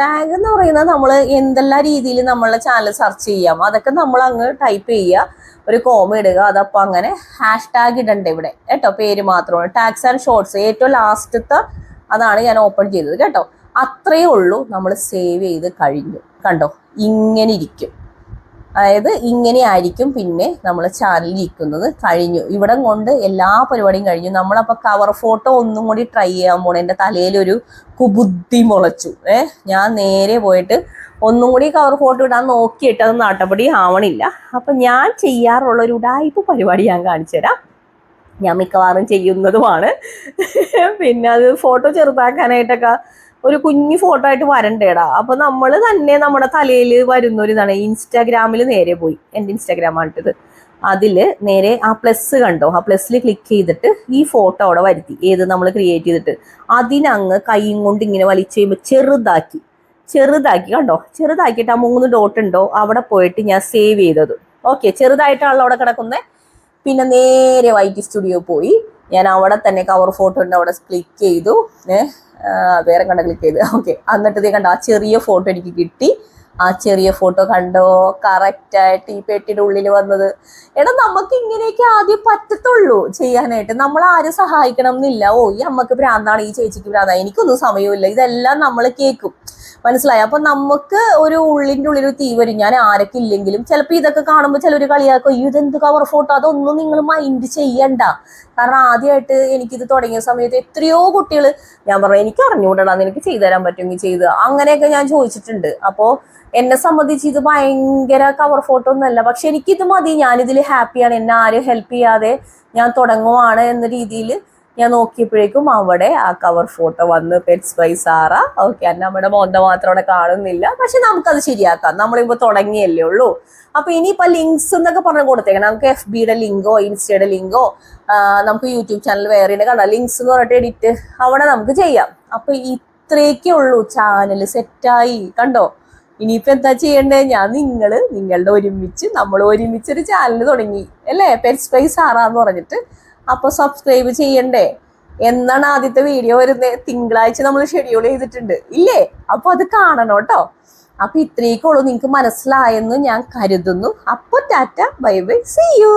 A: ടാഗ് എന്ന് പറയുന്നത് നമ്മൾ എന്തെല്ലാം രീതിയിൽ നമ്മളെ ചാനൽ സെർച്ച് ചെയ്യാം. അതൊക്കെ നമ്മൾ അങ്ങ് ടൈപ്പ് ചെയ്യുക ഒരു കോമ ഇടുക അതപ്പോൾ അങ്ങനെ ഹാഷ് ടാഗ് ഇടണ്ട ഇവിടെ. കേട്ടോ പേര് മാത്രമാണ്. ടാഗ്സ് ആൻഡ് ഷോർട്സ് ഏറ്റവും ലാസ്റ്റത്തെ അതാണ് ഞാൻ ഓപ്പൺ ചെയ്തത് കേട്ടോ. അത്രയേ ഉള്ളൂ. നമ്മൾ സേവ് ചെയ്ത് കഴിഞ്ഞു. കണ്ടോ? ഇങ്ങനെ ഇരിക്കും. അതായത് ഇങ്ങനെ ആയിരിക്കും പിന്നെ നമ്മൾ ചാനലിൽ ഇരിക്കുന്നത്. കഴിഞ്ഞു. ഇവിടെ കൊണ്ട് എല്ലാ പരിപാടിയും കഴിഞ്ഞു. നമ്മളപ്പോൾ കവർ ഫോട്ടോ ഒന്നും കൂടി ട്രൈ ചെയ്യാൻ പോണേ. എന്റെ തലയിലൊരു കുബുദ്ധി മുളച്ചു. ഏ ഞാൻ നേരെ പോയിട്ട് ഒന്നും കൂടി കവർ ഫോട്ടോ ഇടാൻ നോക്കിയിട്ട് അത് നാട്ടപ്പടി ആവണില്ല. അപ്പം ഞാൻ ചെയ്യാറുള്ള ഒരു ഉടായ്പ പരിപാടി ഞാൻ കാണിച്ചു തരാം. ഞാൻ മിക്കവാറും ചെയ്യുന്നതുമാണ്. പിന്നെ അത് ഫോട്ടോ ചെറുതാക്കാനായിട്ടൊക്കെ ഒരു കുഞ്ഞു ഫോട്ടോ ആയിട്ട് വരണ്ടേടാ. അപ്പൊ നമ്മൾ തന്നെ നമ്മുടെ തലയിൽ വരുന്ന ഒരു ഇതാണ് ഇൻസ്റ്റാഗ്രാമിൽ നേരെ പോയി. എന്റെ ഇൻസ്റ്റാഗ്രാമാണിട്ടത് അതിൽ നേരെ ആ പ്ലസ് കണ്ടോ? ആ പ്ലസ്സിൽ ക്ലിക്ക് ചെയ്തിട്ട് ഈ ഫോട്ടോ അവിടെ വരുത്തി. ഏത് നമ്മൾ ക്രിയേറ്റ് ചെയ്തിട്ട്. അതിനങ്ങ് കൈയും കൊണ്ട് ഇങ്ങനെ വലിച്ചു കഴിയുമ്പോൾ ചെറുതാക്കി. ചെറുതാക്കി കണ്ടോ? ചെറുതാക്കിയിട്ട് ആ മൂന്ന് ഡോട്ട് ഉണ്ടോ? അവിടെ പോയിട്ട് ഞാൻ സേവ് ചെയ്തത്. ഓക്കെ ചെറുതായിട്ടാണല്ലോ അവിടെ കിടക്കുന്നത് പിന്നെ നേരെ വൈറ്റ് സ്റ്റുഡിയോ പോയി. ഞാൻ അവിടെ തന്നെ കവർ ഫോട്ടോ ഉണ്ട് അവിടെ ക്ലിക്ക് ചെയ്തു. വേറെ കണ്ട ക്ലിക്ക് ചെയ്തു. ഓക്കെ എന്നിട്ട് കണ്ട ആ ചെറിയ ഫോട്ടോ എനിക്ക് കിട്ടി. ആ ചെറിയ ഫോട്ടോ കണ്ടോ കറക്റ്റായിട്ട് ഈ പെട്ടിയുടെ ഉള്ളിൽ വന്നത്. എടാ നമുക്ക് ഇങ്ങനെയൊക്കെ ആദ്യം പറ്റത്തുള്ളൂ ചെയ്യാനായിട്ട്. നമ്മൾ ആരും സഹായിക്കണം എന്നില്ല ഓ ഈ അമ്മയ്ക്ക് പ്രാന്താണ് ഈ ചേച്ചിക്ക് ഭ്രാന്താണ്. എനിക്കൊന്നും സമയമില്ല ഇതെല്ലാം നമ്മൾ കേൾക്കും. മനസ്സിലായി. അപ്പൊ നമുക്ക് ഒരു ഉള്ളിന്റെ ഉള്ളിൽ ഒരു തീവരി വരും. ഞാൻ ആരൊക്കെ ഇല്ലെങ്കിലും ചിലപ്പോൾ ഇതൊക്കെ കാണുമ്പോൾ ചിലർ കളിയാക്കും ഇതെന്ത് കവർ ഫോട്ടോ അതൊന്നും നിങ്ങൾ മൈൻഡ് ചെയ്യണ്ട. കാരണം ആദ്യമായിട്ട് എനിക്കിത് തുടങ്ങിയ സമയത്ത് എത്രയോ കുട്ടികൾ ഞാൻ പറഞ്ഞു എനിക്ക് അറിഞ്ഞുകൂടാ നിനക്ക് ചെയ്തു തരാൻ പറ്റുമെങ്കിൽ ചെയ്ത്. അങ്ങനെയൊക്കെ ഞാൻ ചോദിച്ചിട്ടുണ്ട്. അപ്പോൾ എന്നെ സംബന്ധിച്ച് ഇത് ഭയങ്കര കവർ ഫോട്ടോ ഒന്നല്ല പക്ഷെ എനിക്കിത് മതി. ഞാനിതിൽ ഹാപ്പിയാണ് എന്നെ ആരും ഹെൽപ്പ് ചെയ്യാതെ ഞാൻ തുടങ്ങുവാണ് എന്ന രീതിയിൽ ഞാൻ നോക്കിയപ്പോഴേക്കും അവിടെ ആ കവർ ഫോട്ടോ വന്ന് പെറ്റ്സ് ബൈ സാറ ഓക്കെ നമ്മുടെ മോന്ത മാത്രം അവിടെ കാണുന്നില്ല. പക്ഷെ നമുക്കത് ശരിയാക്കാം. നമ്മളിപ്പോ തുടങ്ങിയല്ലേ ഉള്ളൂ. അപ്പൊ ഇനിയിപ്പോ ലിങ്ക്സ് എന്നൊക്കെ പറഞ്ഞു കൊടുത്തേക്കണം. നമുക്ക് എഫ് ബിയുടെ ലിങ്കോ ഇൻസ്റ്റയുടെ ലിങ്കോ നമുക്ക് യൂട്യൂബ് ചാനൽ വേറെ കണ്ടാ. ലിങ്ക്സ് എന്ന് പറഞ്ഞിട്ട് എഡിറ്റ് അവിടെ നമുക്ക് ചെയ്യാം. അപ്പൊ ഇത്രയൊക്കെ ഉള്ളൂ. ചാനൽ സെറ്റായി കണ്ടോ? ഇനിയിപ്പോ എന്താ ചെയ്യണ്ടേ? ഞാൻ നിങ്ങൾ നിങ്ങളുടെ ഒരുമിച്ച് നമ്മൾ ഒരുമിച്ച് ഒരു ചാനൽ തുടങ്ങി. അല്ലേ? പെറ്റ് സ്പൈസ് ആറാന്ന് പറഞ്ഞിട്ട്. അപ്പൊ സബ്സ്ക്രൈബ് ചെയ്യണ്ടേ? എന്നാണ് ആദ്യത്തെ വീഡിയോ വരുന്നത് തിങ്കളാഴ്ച നമ്മൾ ഷെഡ്യൂൾ ചെയ്തിട്ടുണ്ട്. ഇല്ലേ? അപ്പൊ അത് കാണണം കേട്ടോ. അപ്പൊ ഇത്രയൊക്കെ ഉള്ളൂ. നിങ്ങൾക്ക് മനസ്സിലായെന്ന് ഞാൻ കരുതുന്നു. അപ്പൊ tata bye bye. See you